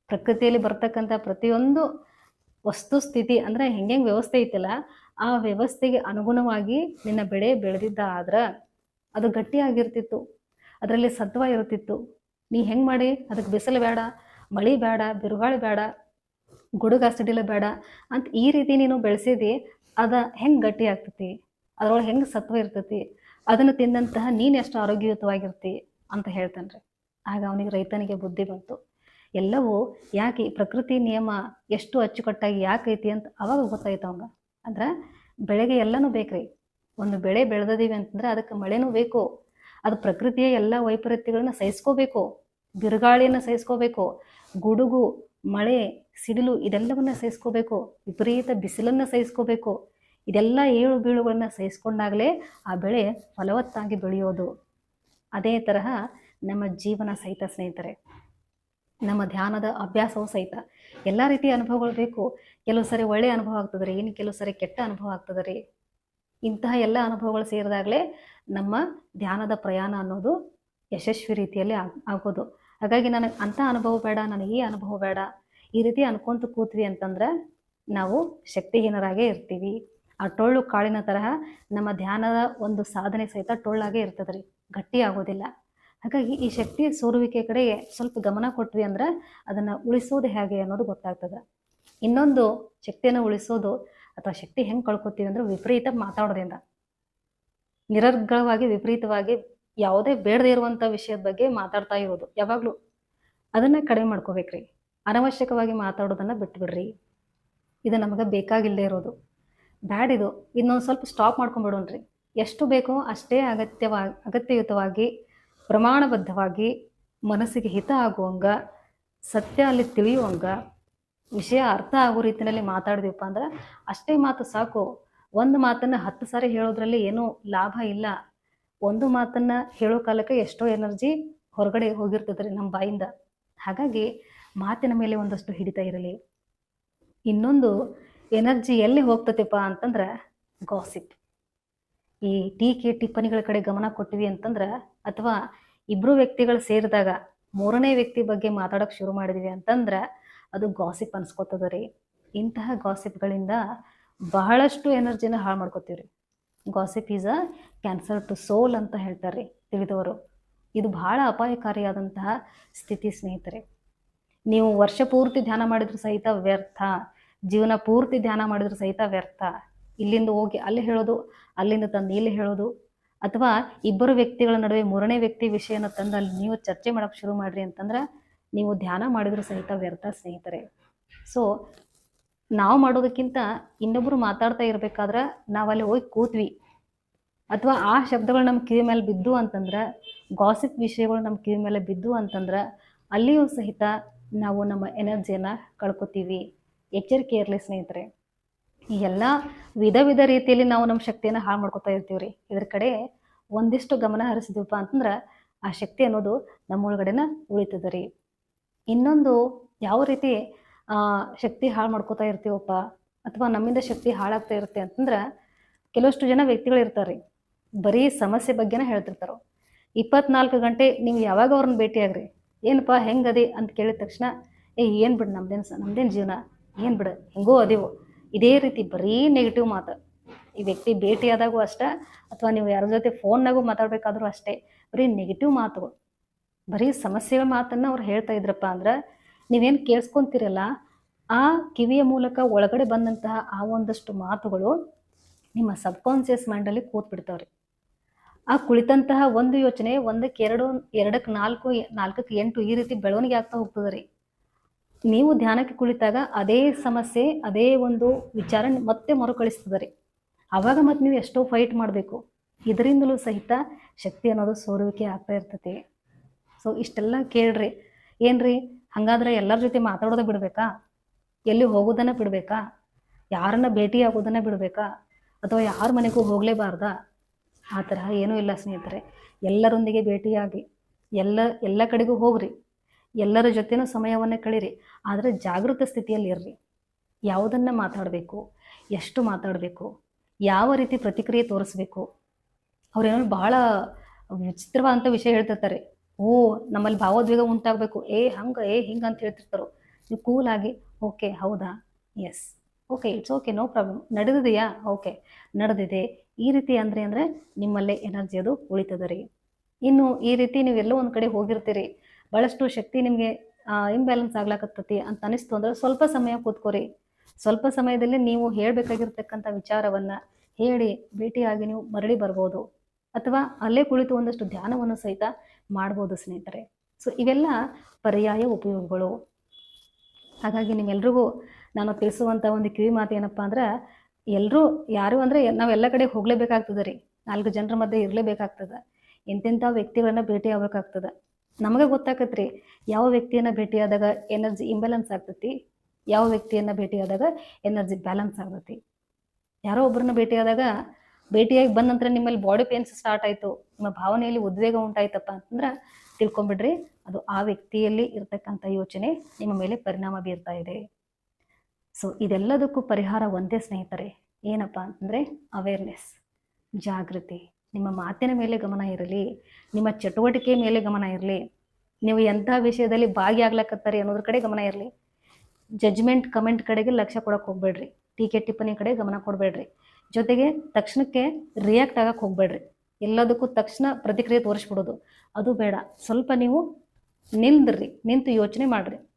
A: ಪ್ರಕೃತಿಯಲ್ಲಿ ಬರ್ತಕ್ಕಂಥ ಪ್ರತಿಯೊಂದು ವಸ್ತು ಸ್ಥಿತಿ ಅಂದ್ರೆ ಹೆಂಗೆ ವ್ಯವಸ್ಥೆ ಐತಲ್ಲ, ಆ ವ್ಯವಸ್ಥೆಗೆ ಅನುಗುಣವಾಗಿ ನಿನ್ನ ಬೆಳೆ ಬೆಳೆದಿದ್ದ ಆದ್ರೆ ಅದು ಗಟ್ಟಿಯಾಗಿರ್ತಿತ್ತು ಅದರಲ್ಲಿ ಸತ್ವ ಇರ್ತಿತ್ತು. ನೀ ಹೆಂಗೆ ಮಾಡಿ? ಅದಕ್ಕೆ ಬಿಸಿಲು ಬೇಡ ಮಳಿ ಬೇಡ ಬಿರುಗಾಳಿ ಬೇಡ ಗುಡುಗಾಸಿಡಿಲ ಬೇಡ ಅಂತ ಈ ರೀತಿ ನೀನು ಬೆಳೆಸಿದಿ, ಅದ ಹೆಂಗೆ ಗಟ್ಟಿ ಆಗ್ತತಿ? ಅದ್ರೊಳಗೆ ಹೆಂಗೆ ಸತ್ವ ಇರ್ತತಿ? ಅದನ್ನು ತಿಂದಂತಹ ನೀನು ಎಷ್ಟು ಆರೋಗ್ಯಯುತವಾಗಿರ್ತಿ ಅಂತ ಹೇಳ್ತಾನೆ ರೀ ಆಗ ಅವನಿಗೆ ರೈತನಿಗೆ ಬುದ್ಧಿ ಬಂತು. ಎಲ್ಲವೂ ಯಾಕೆ ಪ್ರಕೃತಿ ನಿಯಮ ಎಷ್ಟು ಅಚ್ಚುಕಟ್ಟಾಗಿ ಯಾಕೈತಿ ಅಂತ ಅವಾಗ ಗೊತ್ತಾಯ್ತು ಅವಂಗ. ಅಂದ್ರೆ ಬೆಳೆಗೆ ಎಲ್ಲನೂ ಬೇಕ್ರಿ. ಒಂದು ಬೆಳೆ ಬೆಳೆದದೀವಿ ಅಂತಂದ್ರೆ ಅದಕ್ಕೆ ಮಳೆನೂ ಬೇಕು. ಅದು ಪ್ರಕೃತಿಯ ಎಲ್ಲ ವೈಪರೀತ್ಯಗಳನ್ನ ಸಹಿಸ್ಕೋಬೇಕು. ಬಿರುಗಾಳಿಯನ್ನು ಸಹಿಸ್ಕೋಬೇಕು. ಗುಡುಗು, ಮಳೆ, ಸಿಡಿಲು ಇದೆಲ್ಲವನ್ನ ಸಹಿಸ್ಕೋಬೇಕು. ವಿಪರೀತ ಬಿಸಿಲನ್ನು ಸಹಿಸ್ಕೋಬೇಕು. ಇದೆಲ್ಲ ಏಳು ಬೀಳುಗಳನ್ನ ಸಹಿಸ್ಕೊಂಡಾಗಲೇ ಆ ಬೆಳೆ ಫಲವತ್ತಾಗಿ ಬೆಳೆಯೋದು. ಅದೇ ತರಹ ನಮ್ಮ ಜೀವನ ಸಹಿತ ಸ್ನೇಹಿತರೆ. ನಮ್ಮ ಧ್ಯಾನದ ಅಭ್ಯಾಸವೂ ಸಹಿತ ಎಲ್ಲ ರೀತಿಯ ಅನುಭವಗಳು ಬೇಕು. ಕೆಲವು ಸರಿ ಒಳ್ಳೆಯ ಅನುಭವ ಆಗ್ತದೆ ರೀ, ಇನ್ನು ಕೆಲವು ಸರಿ ಕೆಟ್ಟ ಅನುಭವ ಆಗ್ತದೆ ರೀ. ಇಂತಹ ಎಲ್ಲ ಅನುಭವಗಳು ಸೇರಿದಾಗಲೇ ನಮ್ಮ ಧ್ಯಾನದ ಪ್ರಯಾಣ ಅನ್ನೋದು ಯಶಸ್ವಿ ರೀತಿಯಲ್ಲಿ ಆಗ್, ಆಗೋದು. ಹಾಗಾಗಿ ನನಗೆ ಅಂಥ ಅನುಭವ ಬೇಡ ನನಗೆ ಈ ಅನುಭವ ಬೇಡ. ಈ ರೀತಿ ಅನ್ಕೊಂತ ಕೂತ್ವಿ ಅಂತಂದ್ರೆ ನಾವು ಶಕ್ತಿಹೀನರಾಗೇ ಇರ್ತೀವಿ. ಆ ಟೊಳ್ಳು ಕಾಳಿನ ತರಹ ನಮ್ಮ ಧ್ಯಾನದ ಒಂದು ಸಾಧನೆ ಸಹಿತ ಟೊಳ್ಳಾಗೇ ಇರ್ತದೆ ರೀ. ಗಟ್ಟಿ ಆಗೋದಿಲ್ಲ. ಹಾಗಾಗಿ ಈ ಶಕ್ತಿ ಸೋರುವಿಕೆ ಕಡೆಗೆ ಸ್ವಲ್ಪ ಗಮನ ಕೊಟ್ವಿ ಅಂದ್ರೆ ಅದನ್ನು ಉಳಿಸೋದು ಹೇಗೆ ಅನ್ನೋದು ಗೊತ್ತಾಗ್ತದೆ. ಇನ್ನೊಂದು ಶಕ್ತಿಯನ್ನು ಉಳಿಸೋದು ಅಥವಾ ಶಕ್ತಿ ಹೆಂಗೆ ಕಳ್ಕೊತೀವಿ ಅಂದ್ರೆ ವಿಪರೀತ ಮಾತಾಡೋದ್ರಿಂದ. ನಿರರ್ಗಳವಾಗಿ, ವಿಪರೀತವಾಗಿ ಯಾವುದೇ ಬೇಡದೇ ಇರುವಂಥ ವಿಷಯದ ಬಗ್ಗೆ ಮಾತಾಡ್ತಾ ಇರೋದು. ಯಾವಾಗಲೂ ಅದನ್ನು ಕಡಿಮೆ ಮಾಡ್ಕೋಬೇಕ್ರಿ. ಅನವಶ್ಯಕವಾಗಿ ಮಾತಾಡೋದನ್ನು ಬಿಟ್ಬಿಡ್ರಿ. ಇದು ನಮಗೆ ಬೇಕಾಗಿಲ್ಲದೆ ಇರೋದು. ಬ್ಯಾಡ್ ಇದು. ಇನ್ನೊಂದು ಸ್ವಲ್ಪ ಸ್ಟಾಪ್ ಮಾಡ್ಕೊಂಡ್ಬಿಡೋಣ್ರಿ ಎಷ್ಟು ಬೇಕೋ ಅಷ್ಟೇ ಅಗತ್ಯವಾಗಿ ಅಗತ್ಯಯುತವಾಗಿ ಪ್ರಮಾಣಬದ್ಧವಾಗಿ ಮನಸ್ಸಿಗೆ ಹಿತ ಆಗುವಂಗ, ಸತ್ಯ ಅಲ್ಲಿ ತಿಳಿಯುವಂಗ, ವಿಷಯ ಅರ್ಥ ಆಗೋ ರೀತಿಯಲ್ಲಿ ಮಾತಾಡಿದ್ವಿಪ್ಪ ಅಂದ್ರೆ ಅಷ್ಟೇ ಮಾತು ಸಾಕು. ಒಂದು ಮಾತನ್ನ ಹತ್ತು ಸಾರಿ ಹೇಳೋದ್ರಲ್ಲಿ ಏನೂ ಲಾಭ ಇಲ್ಲ. ಒಂದು ಮಾತನ್ನ ಹೇಳೋ ಕಾಲಕ್ಕೆ ಎಷ್ಟೋ ಎನರ್ಜಿ ಹೊರಗಡೆ ಹೋಗಿರ್ತದ್ರಿ ನಮ್ಮ ಬಾಯಿಂದ. ಹಾಗಾಗಿ ಮಾತಿನ ಮೇಲೆ ಒಂದಷ್ಟು ಹಿಡಿತ ಇರಲಿ. ಇನ್ನೊಂದು, ಎನರ್ಜಿ ಎಲ್ಲಿ ಹೋಗ್ತತಿಪ್ಪ ಅಂತಂದ್ರೆ ಗಾಸಿಪ್. ಈ ಟೀಕೆ ಟಿಪ್ಪಣಿಗಳ ಕಡೆ ಗಮನ ಕೊಟ್ಟಿವಿ ಅಂತಂದ್ರೆ ಅಥವಾ ಇಬ್ರು ವ್ಯಕ್ತಿಗಳು ಸೇರಿದಾಗ ಮೂರನೇ ವ್ಯಕ್ತಿ ಬಗ್ಗೆ ಮಾತಾಡೋಕೆ ಶುರು ಮಾಡಿದ್ವಿ ಅಂತಂದ್ರೆ ಅದು ಗಾಸಿಪ್ ಅನ್ಸ್ಕೊತದ ರೀ. ಇಂತಹ ಗಾಸಿಪ್ಗಳಿಂದ ಬಹಳಷ್ಟು ಎನರ್ಜಿನ ಹಾಳು ಮಾಡ್ಕೋತೀವಿ ರೀ gossip is a cancer to soul ಅಂತ ಹೇಳ್ತಾರೆ ತಿಳಿದವರು. ಇದು ಬಹಳ ಅಪಾಯಕಾರಿಯಾದಂತಹ ಸ್ಥಿತಿ ಸ್ನೇಹಿತರೆ. ನೀವು ವರ್ಷ ಪೂರ್ತಿ ಧ್ಯಾನ ಮಾಡಿದ್ರು ಸಹಿತ ವ್ಯರ್ಥ. ಜೀವನ ಪೂರ್ತಿ ಧ್ಯಾನ ಮಾಡಿದ್ರು ಸಹಿತ ವ್ಯರ್ಥ. ಇಲ್ಲಿಂದ ಹೋಗಿ ಅಲ್ಲಿ ಹೇಳೋದು, ಅಲ್ಲಿಂದ ತಂದು ಇಲ್ಲಿ ಹೇಳೋದು ಅಥವಾ ಇಬ್ಬರು ವ್ಯಕ್ತಿಗಳ ನಡುವೆ ಮೂರನೇ ವ್ಯಕ್ತಿ ವಿಷಯನ ತಂದು ಅಲ್ಲಿ ನೀವು ಚರ್ಚೆ ಮಾಡೋಕೆ ಶುರು ಮಾಡ್ರಿ ಅಂತಂದ್ರೆ ನೀವು ಧ್ಯಾನ ಮಾಡಿದ್ರು ಸಹಿತ ವ್ಯರ್ಥ ಸ್ನೇಹಿತರೆ. ಸೊ ನಾವು ಮಾಡೋದಕ್ಕಿಂತ ಇನ್ನೊಬ್ಬರು ಮಾತಾಡ್ತಾ ಇರಬೇಕಾದ್ರೆ ನಾವಲ್ಲಿ ಹೋಗಿ ಕೂತ್ವಿ. ಅಥವಾ ಆ ಶಬ್ದಗಳು ನಮ್ಮ ಕಿವಿ ಮೇಲೆ ಬಿದ್ದು ಅಂತಂದ್ರೆ ಗಾಸಿಪ್ ವಿಷಯಗಳು ನಮ್ಮ ಕಿವಿ ಮೇಲೆ ಬಿದ್ದು ಅಂತಂದ್ರೆ, ಅಲ್ಲಿಯೂ ಸಹಿತ ನಾವು ನಮ್ಮ ಎನರ್ಜಿಯನ್ನು ಕಳ್ಕೊತೀವಿ. ಎಚ್ಚರಿಕೆ ಇರಲಿ ಸ್ನೇಹಿತರೆ. ಈ ಎಲ್ಲ ವಿಧ ವಿಧ ರೀತಿಯಲ್ಲಿ ನಾವು ನಮ್ಮ ಶಕ್ತಿಯನ್ನು ಹಾಳು ಮಾಡ್ಕೊತಾ ಇರ್ತೀವಿ ರೀ. ಇದ್ರ ಕಡೆ ಒಂದಿಷ್ಟು ಗಮನ ಹರಿಸಿದ್ವಪ್ಪ ಅಂತಂದ್ರೆ ಆ ಶಕ್ತಿ ಅನ್ನೋದು ನಮ್ಮ ಒಳಗಡೆನ ಉಳಿತದ ರೀ. ಇನ್ನೊಂದು ಯಾವ ರೀತಿ ಶಕ್ತಿ ಹಾಳು ಮಾಡ್ಕೋತಾ ಇರ್ತೀವಪ್ಪ ಅಥವಾ ನಮ್ಮಿಂದ ಶಕ್ತಿ ಹಾಳಾಗ್ತಾ ಇರುತ್ತೆ ಅಂತಂದ್ರೆ ಕೆಲವಷ್ಟು ಜನ ವ್ಯಕ್ತಿಗಳು ಇರ್ತಾರೆ ರೀ. ಬರೀ ಸಮಸ್ಯೆ ಬಗ್ಗೆನೇ ಹೇಳ್ತಿರ್ತಾರೆ ಇಪ್ಪತ್ನಾಲ್ಕು ಗಂಟೆ ನೀವು ಯಾವಾಗ ಅವ್ರನ್ನ ಭೇಟಿಯಾಗ್ರಿ? ಏನಪ್ಪ ಹೆಂಗದಿ ಅಂತ ಕೇಳಿದ ತಕ್ಷಣ, ಏ ಏನು ಬಿಡು ನಮ್ದೇನು ಸ, ನಮ್ದೇನು ಜೀವನ, ಏನು ಬಿಡು, ಹೆಂಗೋ ಅದೀವು. ಇದೇ ರೀತಿ ಬರೀ ನೆಗೆಟಿವ್ ಮಾತು. ಈ ವ್ಯಕ್ತಿ ಭೇಟಿಯಾದಾಗೂ ಅಷ್ಟೇ, ಅಥವಾ ನೀವು ಯಾರ ಜೊತೆ ಫೋನ್ನಾಗೂ ಮಾತಾಡಬೇಕಾದ್ರೂ ಅಷ್ಟೇ, ಬರೀ ನೆಗೆಟಿವ್ ಮಾತುಗಳು ಬರೀ ಸಮಸ್ಯೆಗಳ ಮಾತನ್ನು ಅವ್ರು ಹೇಳ್ತಾ ಇದ್ರಪ್ಪ ಅಂದ್ರೆ, ನೀವೇನು ಕೇಳಿಸ್ಕೊಂತಿರಲ್ಲ, ಆ ಕಿವಿಯ ಮೂಲಕ ಒಳಗಡೆ ಬಂದಂತಹ ಆ ಒಂದಷ್ಟು ಮಾತುಗಳು ನಿಮ್ಮ ಸಬ್ಕಾನ್ಸಿಯಸ್ ಮೈಂಡಲ್ಲಿ ಕೂತ್ ಬಿಡ್ತಾವ್ರಿ ಆ ಕುಳಿತಂತಹ ಒಂದು ಯೋಚನೆ ಒಂದಕ್ಕೆ ಎರಡು, ಎರಡಕ್ಕೆ ನಾಲ್ಕು, ನಾಲ್ಕಕ್ಕೆ ಎಂಟು ಈ ರೀತಿ ಬೆಳವಣಿಗೆ ಆಗ್ತಾ ಹೋಗ್ತದೆ ರೀ ನೀವು ಧ್ಯಾನಕ್ಕೆ ಕುಳಿತಾಗ ಅದೇ ಸಮಸ್ಯೆ, ಅದೇ ಒಂದು ವಿಚಾರ ಮತ್ತೆ ಮರುಕಳಿಸ್ತದೆ ರೀ. ಆವಾಗ ಮತ್ತೆ ನೀವು ಎಷ್ಟೋ ಫೈಟ್ ಮಾಡಬೇಕು. ಇದರಿಂದಲೂ ಸಹಿತ ಶಕ್ತಿ ಅನ್ನೋದು ಸೋರುವಿಕೆ ಆಗ್ತಾ ಇರ್ತೈತಿ. ಸೊ ಇಷ್ಟೆಲ್ಲ ಕೇಳ್ರಿ. ಏನ್ರಿ? ಹಂಗಾದ್ರೆ ಎಲ್ಲರ ಜೊತೆ ಮಾತಾಡೋದ ಬಿಡಬೇಕಾ? ಎಲ್ಲಿ ಹೋಗೋದನ್ನ ಬಿಡಬೇಕಾ? ಯಾರನ್ನ ಭೇಟಿ ಆಗೋದನ್ನ ಬಿಡಬೇಕಾ? ಅಥವಾ ಯಾರ ಮನೆಗೂ ಹೋಗಲೇಬಾರ್ದಾ? ಆ ತರಹ ಏನೂ ಇಲ್ಲ ಸ್ನೇಹಿತರೆ. ಎಲ್ಲರೊಂದಿಗೆ ಭೇಟಿಯಾಗಿ ಎಲ್ಲ ಎಲ್ಲ ಕಡೆಗೂ ಹೋಗ್ರಿ. ಎಲ್ಲರ ಜೊತೆನೂ ಸಮಯವನ್ನು ಕಳೀರಿ. ಆದರೆ ಜಾಗೃತ ಸ್ಥಿತಿಯಲ್ಲಿ ಇರ್ರಿ. ಯಾವುದನ್ನು ಮಾತಾಡಬೇಕು, ಎಷ್ಟು ಮಾತಾಡಬೇಕು, ಯಾವ ರೀತಿ ಪ್ರತಿಕ್ರಿಯೆ ತೋರಿಸ್ಬೇಕು ಅವ್ರೇನಾದ್ರು ಭಾಳ ವಿಚಿತ್ರವಾದಂಥ ವಿಷಯ ಹೇಳ್ತಿರ್ತಾರೆ. ಓ, ನಮ್ಮಲ್ಲಿ ಭಾವೋದ್ವೇಗ ಉಂಟಾಗಬೇಕು. ಏ, ಹಂಗೆ, ಏ, ಹಿಂಗೆ ಅಂತ ಹೇಳ್ತಿರ್ತಾರೋ. ನೀವು ಕೂಲ್ ಆಗಿ, ಓಕೆ, ಹೌದಾ? Yes okay it's okay no problem ನಡೆದಿದೆಯಾ? Okay. ನಡೆದಿದೆ. ಈ ರೀತಿ ಅಂದರೆ ಅಂದರೆ ನಿಮ್ಮಲ್ಲೇ ಎನರ್ಜಿ ಅದು ಉಳಿತದ ರೀ. ಇನ್ನು ಈ ರೀತಿ ನೀವು ಎಲ್ಲೋ ಒಂದು ಕಡೆ ಹೋಗಿರ್ತೀರಿ. ಭಾಳಷ್ಟು ಶಕ್ತಿ ನಿಮಗೆ ಇಂಬ್ಯಾಲೆನ್ಸ್ ಆಗ್ಲಾಕತ್ತತಿ ಅಂತ ಅನಿಸ್ತು ಅಂದ್ರೆ ಸ್ವಲ್ಪ ಸಮಯ ಕೂತ್ಕೋರಿ. ಸ್ವಲ್ಪ ಸಮಯದಲ್ಲಿ ನೀವು ಹೇಳಬೇಕಾಗಿರ್ತಕ್ಕಂಥ ವಿಚಾರವನ್ನು ಹೇಳಿ, ಭೇಟಿಯಾಗಿ ನೀವು ಮರಳಿ ಬರ್ಬೋದು. ಅಥವಾ ಅಲ್ಲೇ ಕುಳಿತು ಒಂದಷ್ಟು ಧ್ಯಾನವನ್ನು ಸಹಿತ ಮಾಡ್ಬೋದು ಸ್ನೇಹಿತರೆ. ಸೊ ಇವೆಲ್ಲ ಪರ್ಯಾಯ ಉಪಯೋಗಗಳು. ಹಾಗಾಗಿ ನಿಮ್ಮೆಲ್ರಿಗೂ ನಾನು ತಿಳಿಸುವಂಥ ಒಂದು ಕಿವಿ ಮಾತು ಏನಪ್ಪ ಅಂದ್ರೆ ಎಲ್ಲರೂ ಯಾರು ಅಂದರೆ ನಾವೆಲ್ಲ ಕಡೆ ಹೋಗಲೇಬೇಕಾಗ್ತದೆ ರೀ. ನಾಲ್ಕು ಜನರ ಮಧ್ಯೆ ಇರಲೇಬೇಕಾಗ್ತದೆ. ಎಂತೆಂಥ ವ್ಯಕ್ತಿಗಳನ್ನ ಭೇಟಿ ಆಗ್ಬೇಕಾಗ್ತದೆ. ನಮಗೆ ಗೊತ್ತಾಕತ್ರಿ, ಯಾವ ವ್ಯಕ್ತಿಯನ್ನು ಭೇಟಿಯಾದಾಗ ಎನರ್ಜಿ ಇಂಬ್ಯಾಲೆನ್ಸ್ ಆಗ್ತೈತಿ, ಯಾವ ವ್ಯಕ್ತಿಯನ್ನು ಭೇಟಿಯಾದಾಗ ಎನರ್ಜಿ ಬ್ಯಾಲೆನ್ಸ್ ಆಗ್ತೈತಿ. ಯಾರೋ ಒಬ್ಬರನ್ನ ಭೇಟಿಯಾದಾಗ ಭೇಟಿಯಾಗಿ ಬಂದ ನಂತರ ನಿಮ್ಮಲ್ಲಿ ಬಾಡಿ ಪೇನ್ಸ್ ಸ್ಟಾರ್ಟ್ ಆಯಿತು, ನಿಮ್ಮ ಭಾವನೆಯಲ್ಲಿ ಉದ್ವೇಗ ಉಂಟಾಯ್ತಪ್ಪ ಅಂತಂದ್ರೆ ತಿಳ್ಕೊಂಬಿಡ್ರಿ, ಅದು ಆ ವ್ಯಕ್ತಿಯಲ್ಲಿ ಇರ್ತಕ್ಕಂಥ ಯೋಚನೆ ನಿಮ್ಮ ಮೇಲೆ ಪರಿಣಾಮ ಬೀರ್ತಾ ಇದೆ. ಸೊ ಇದೆಲ್ಲದಕ್ಕೂ ಪರಿಹಾರ ಒಂದೇ ಸ್ನೇಹಿತರೆ, ಏನಪ್ಪ ಅಂತಂದರೆ ಅವೇರ್ನೆಸ್ ಜಾಗೃತಿ. ನಿಮ್ಮ ಮಾತಿನ ಮೇಲೆ ಗಮನ ಇರಲಿ, ನಿಮ್ಮ ಚಟುವಟಿಕೆ ಮೇಲೆ ಗಮನ ಇರಲಿ, ನೀವು ಎಂಥ ವಿಷಯದಲ್ಲಿ ಭಾಗಿಯಾಗ್ಲಕ್ಕತ್ತಾರೆ ಅನ್ನೋದ್ರ ಕಡೆ ಗಮನ ಇರಲಿ. ಜಜ್ಮೆಂಟ್ ಕಮೆಂಟ್ ಕಡೆಗೆ ಲಕ್ಷ್ಯ ಕೊಡೋಕೆ ಹೋಗ್ಬೇಡ್ರಿ. ಟೀಕೆ ಟಿಪ್ಪಣಿ ಕಡೆ ಗಮನ ಕೊಡಬೇಡ್ರಿ. ಜೊತೆಗೆ ತಕ್ಷಣಕ್ಕೆ ರಿಯಾಕ್ಟ್ ಆಗಕ್ಕೆ ಹೋಗ್ಬೇಡ್ರಿ. ಎಲ್ಲದಕ್ಕೂ ತಕ್ಷಣ ಪ್ರತಿಕ್ರಿಯೆ ತೋರಿಸ್ಬಿಡೋದು. ಅದು ಬೇಡ. ಸ್ವಲ್ಪ ನೀವು ನಿಲ್ದ್ರಿ. ನಿಂತು ಯೋಚನೆ ಮಾಡಿರಿ.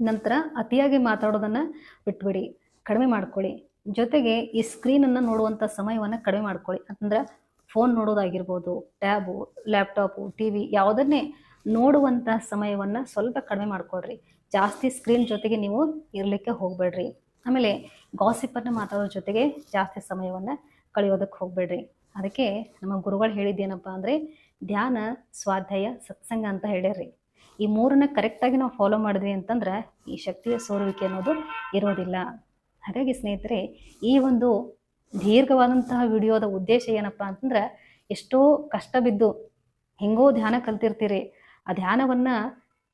A: ನಂತರ ಅತಿಯಾಗಿ ಮಾತಾಡೋದನ್ನು ಬಿಟ್ಬಿಡಿ. ಕಡಿಮೆ ಮಾಡ್ಕೊಳ್ಳಿ. ಜೊತೆಗೆ ಈ ಸ್ಕ್ರೀನನ್ನು ನೋಡುವಂಥ ಸಮಯವನ್ನು ಕಡಿಮೆ ಮಾಡ್ಕೊಳ್ಳಿ. ಅಂತಂದ್ರೆ ಫೋನ್ ನೋಡೋದಾಗಿರ್ಬೋದು ಟ್ಯಾಬು ಲ್ಯಾಪ್ಟಾಪು ಟಿ ವಿ ಯಾವುದನ್ನೇ ನೋಡುವಂಥ ಸಮಯವನ್ನು ಸ್ವಲ್ಪ ಕಡಿಮೆ ಮಾಡಿಕೊಡ್ರಿ. ಜಾಸ್ತಿ ಸ್ಕ್ರೀನ್ ಜೊತೆಗೆ ನೀವು ಇರಲಿಕ್ಕೆ ಹೋಗಬೇಡ್ರಿ. ಆಮೇಲೆ ಗಾಸಿಪನ್ನು ಮಾತಾಡೋ ಜೊತೆಗೆ ಜಾಸ್ತಿ ಸಮಯವನ್ನು ಕಳೆಯೋದಕ್ಕೆ ಹೋಗಬೇಡ್ರಿ. ಅದಕ್ಕೆ ನಮ್ಮ ಗುರುಗಳು ಹೇಳಿದ್ದೇನಪ್ಪ ಅಂದರೆ, ಧ್ಯಾನ, ಸ್ವಾಧ್ಯಾಯ, ಸತ್ಸಂಗ ಅಂತ ಹೇಳ್ಯಾರ್ರಿ. ಈ ಮೂರನ್ನ ಕರೆಕ್ಟಾಗಿ ನಾವು ಫಾಲೋ ಮಾಡಿದ್ವಿ ಅಂತಂದ್ರೆ ಈ ಶಕ್ತಿಯ ಸೋರುವಿಕೆ ಅನ್ನೋದು ಇರೋದಿಲ್ಲ. ಹಾಗಾಗಿ ಸ್ನೇಹಿತರೆ, ಈ ಒಂದು ದೀರ್ಘವಾದಂತಹ ವಿಡಿಯೋದ ಉದ್ದೇಶ ಏನಪ್ಪ ಅಂತಂದ್ರೆ ಎಷ್ಟೋ ಕಷ್ಟ ಬಿದ್ದು ಹೆಂಗೋ ಧ್ಯಾನ ಕಲ್ತಿರ್ತೀರಿ, ಆ ಧ್ಯಾನವನ್ನ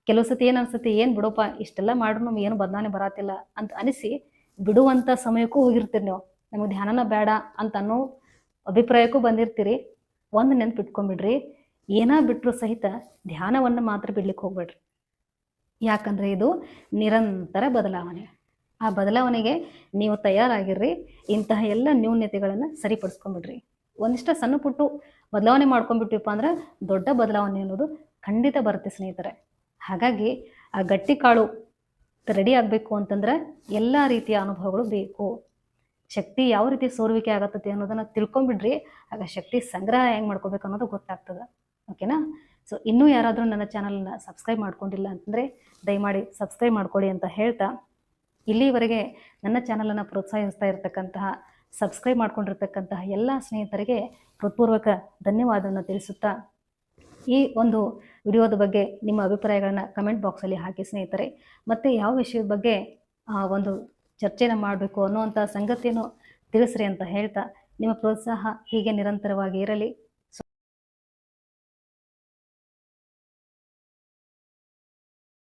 A: ಕೆಲವು ಸತಿ ಏನು ಅನ್ಸುತ್ತೆ, ಏನು ಬಿಡೋಪ್ಪ ಇಷ್ಟೆಲ್ಲ ಮಾಡ್ರು ನಮ್ಗೆ ಏನು ಬದಲಾವಣೆ ಬರತ್ತಿಲ್ಲ ಅಂತ ಅನಿಸಿ ಬಿಡುವಂಥ ಸಮಯಕ್ಕೂ ಹೋಗಿರ್ತೀರಿ ನೀವು. ನಮಗೆ ಧ್ಯಾನನ ಬೇಡ ಅಂತ ಅನ್ನೋ ಅಭಿಪ್ರಾಯಕ್ಕೂ ಬಂದಿರ್ತೀರಿ. ಒಂದು ನೆನ್ಪಿಟ್ಕೊಂಡ್ಬಿಡ್ರಿ ಏನ ಬಿಟ್ಟರು ಸಹಿತ ಧ್ಯಾನವನ್ನು ಮಾತ್ರ ಬಿಡ್ಲಿಕ್ಕೆ ಹೋಗ್ಬೇಡ್ರಿ. ಯಾಕಂದ್ರೆ ಇದು ನಿರಂತರ ಬದಲಾವಣೆ. ಆ ಬದಲಾವಣೆಗೆ ನೀವು ತಯಾರಾಗಿರ್ರಿ. ಇಂತಹ ಎಲ್ಲ ನ್ಯೂನ್ಯತೆಗಳನ್ನು ಸರಿಪಡಿಸ್ಕೊಂಬಿಡ್ರಿ ಒಂದಿಷ್ಟ ಸಣ್ಣ ಪುಟ್ಟು ಬದಲಾವಣೆ ಮಾಡ್ಕೊಂಡ್ಬಿಟ್ಟಿವಪ್ಪ ಅಂದ್ರೆ ದೊಡ್ಡ ಬದಲಾವಣೆ ಅನ್ನೋದು ಖಂಡಿತ ಬರುತ್ತೆ ಸ್ನೇಹಿತರೆ. ಹಾಗಾಗಿ ಆ ಗಟ್ಟಿ ಕಾಳು ರೆಡಿ ಆಗಬೇಕು ಅಂತಂದ್ರೆ ಎಲ್ಲ ರೀತಿಯ ಅನುಭವಗಳು ಬೇಕು. ಶಕ್ತಿ ಯಾವ ರೀತಿ ಸೋರುವಿಕೆ ಆಗತ್ತೆ ಅನ್ನೋದನ್ನು ತಿಳ್ಕೊಂಬಿಡ್ರಿ ಆಗ ಶಕ್ತಿ ಸಂಗ್ರಹ ಹೆಂಗೆ ಮಾಡ್ಕೋಬೇಕು ಅನ್ನೋದು ಗೊತ್ತಾಗ್ತದೆ. ಓಕೆನಾ? ಸೊ ಇನ್ನೂ ಯಾರಾದರೂ ನನ್ನ ಚಾನಲ್ನ ಸಬ್ಸ್ಕ್ರೈಬ್ ಮಾಡ್ಕೊಂಡಿಲ್ಲ ಅಂತಂದರೆ ದಯಮಾಡಿ ಸಬ್ಸ್ಕ್ರೈಬ್ ಮಾಡ್ಕೊಳ್ಳಿ ಅಂತ ಹೇಳ್ತಾ ಇಲ್ಲಿವರೆಗೆ ನನ್ನ ಚಾನಲನ್ನು ಪ್ರೋತ್ಸಾಹಿಸ್ತಾ ಇರತಕ್ಕಂತಹ, ಸಬ್ಸ್ಕ್ರೈಬ್ ಮಾಡ್ಕೊಂಡಿರ್ತಕ್ಕಂತಹ ಎಲ್ಲ ಸ್ನೇಹಿತರಿಗೆ ಹೃತ್ಪೂರ್ವಕ ಧನ್ಯವಾದವನ್ನು ತಿಳಿಸುತ್ತಾ, ಈ ಒಂದು ವಿಡಿಯೋದ ಬಗ್ಗೆ ನಿಮ್ಮ ಅಭಿಪ್ರಾಯಗಳನ್ನು ಕಮೆಂಟ್ ಬಾಕ್ಸಲ್ಲಿ ಹಾಕಿ ಸ್ನೇಹಿತರೆ. ಮತ್ತು ಯಾವ ವಿಷಯದ ಬಗ್ಗೆ ಒಂದು ಚರ್ಚೆನ ಮಾಡಬೇಕು ಅನ್ನುವಂಥ ಸಂಗತಿಯನ್ನು ತಿಳಿಸ್ರಿ ಅಂತ ಹೇಳ್ತಾ, ನಿಮ್ಮ ಪ್ರೋತ್ಸಾಹ ಹೀಗೆ ನಿರಂತರವಾಗಿ ಇರಲಿ.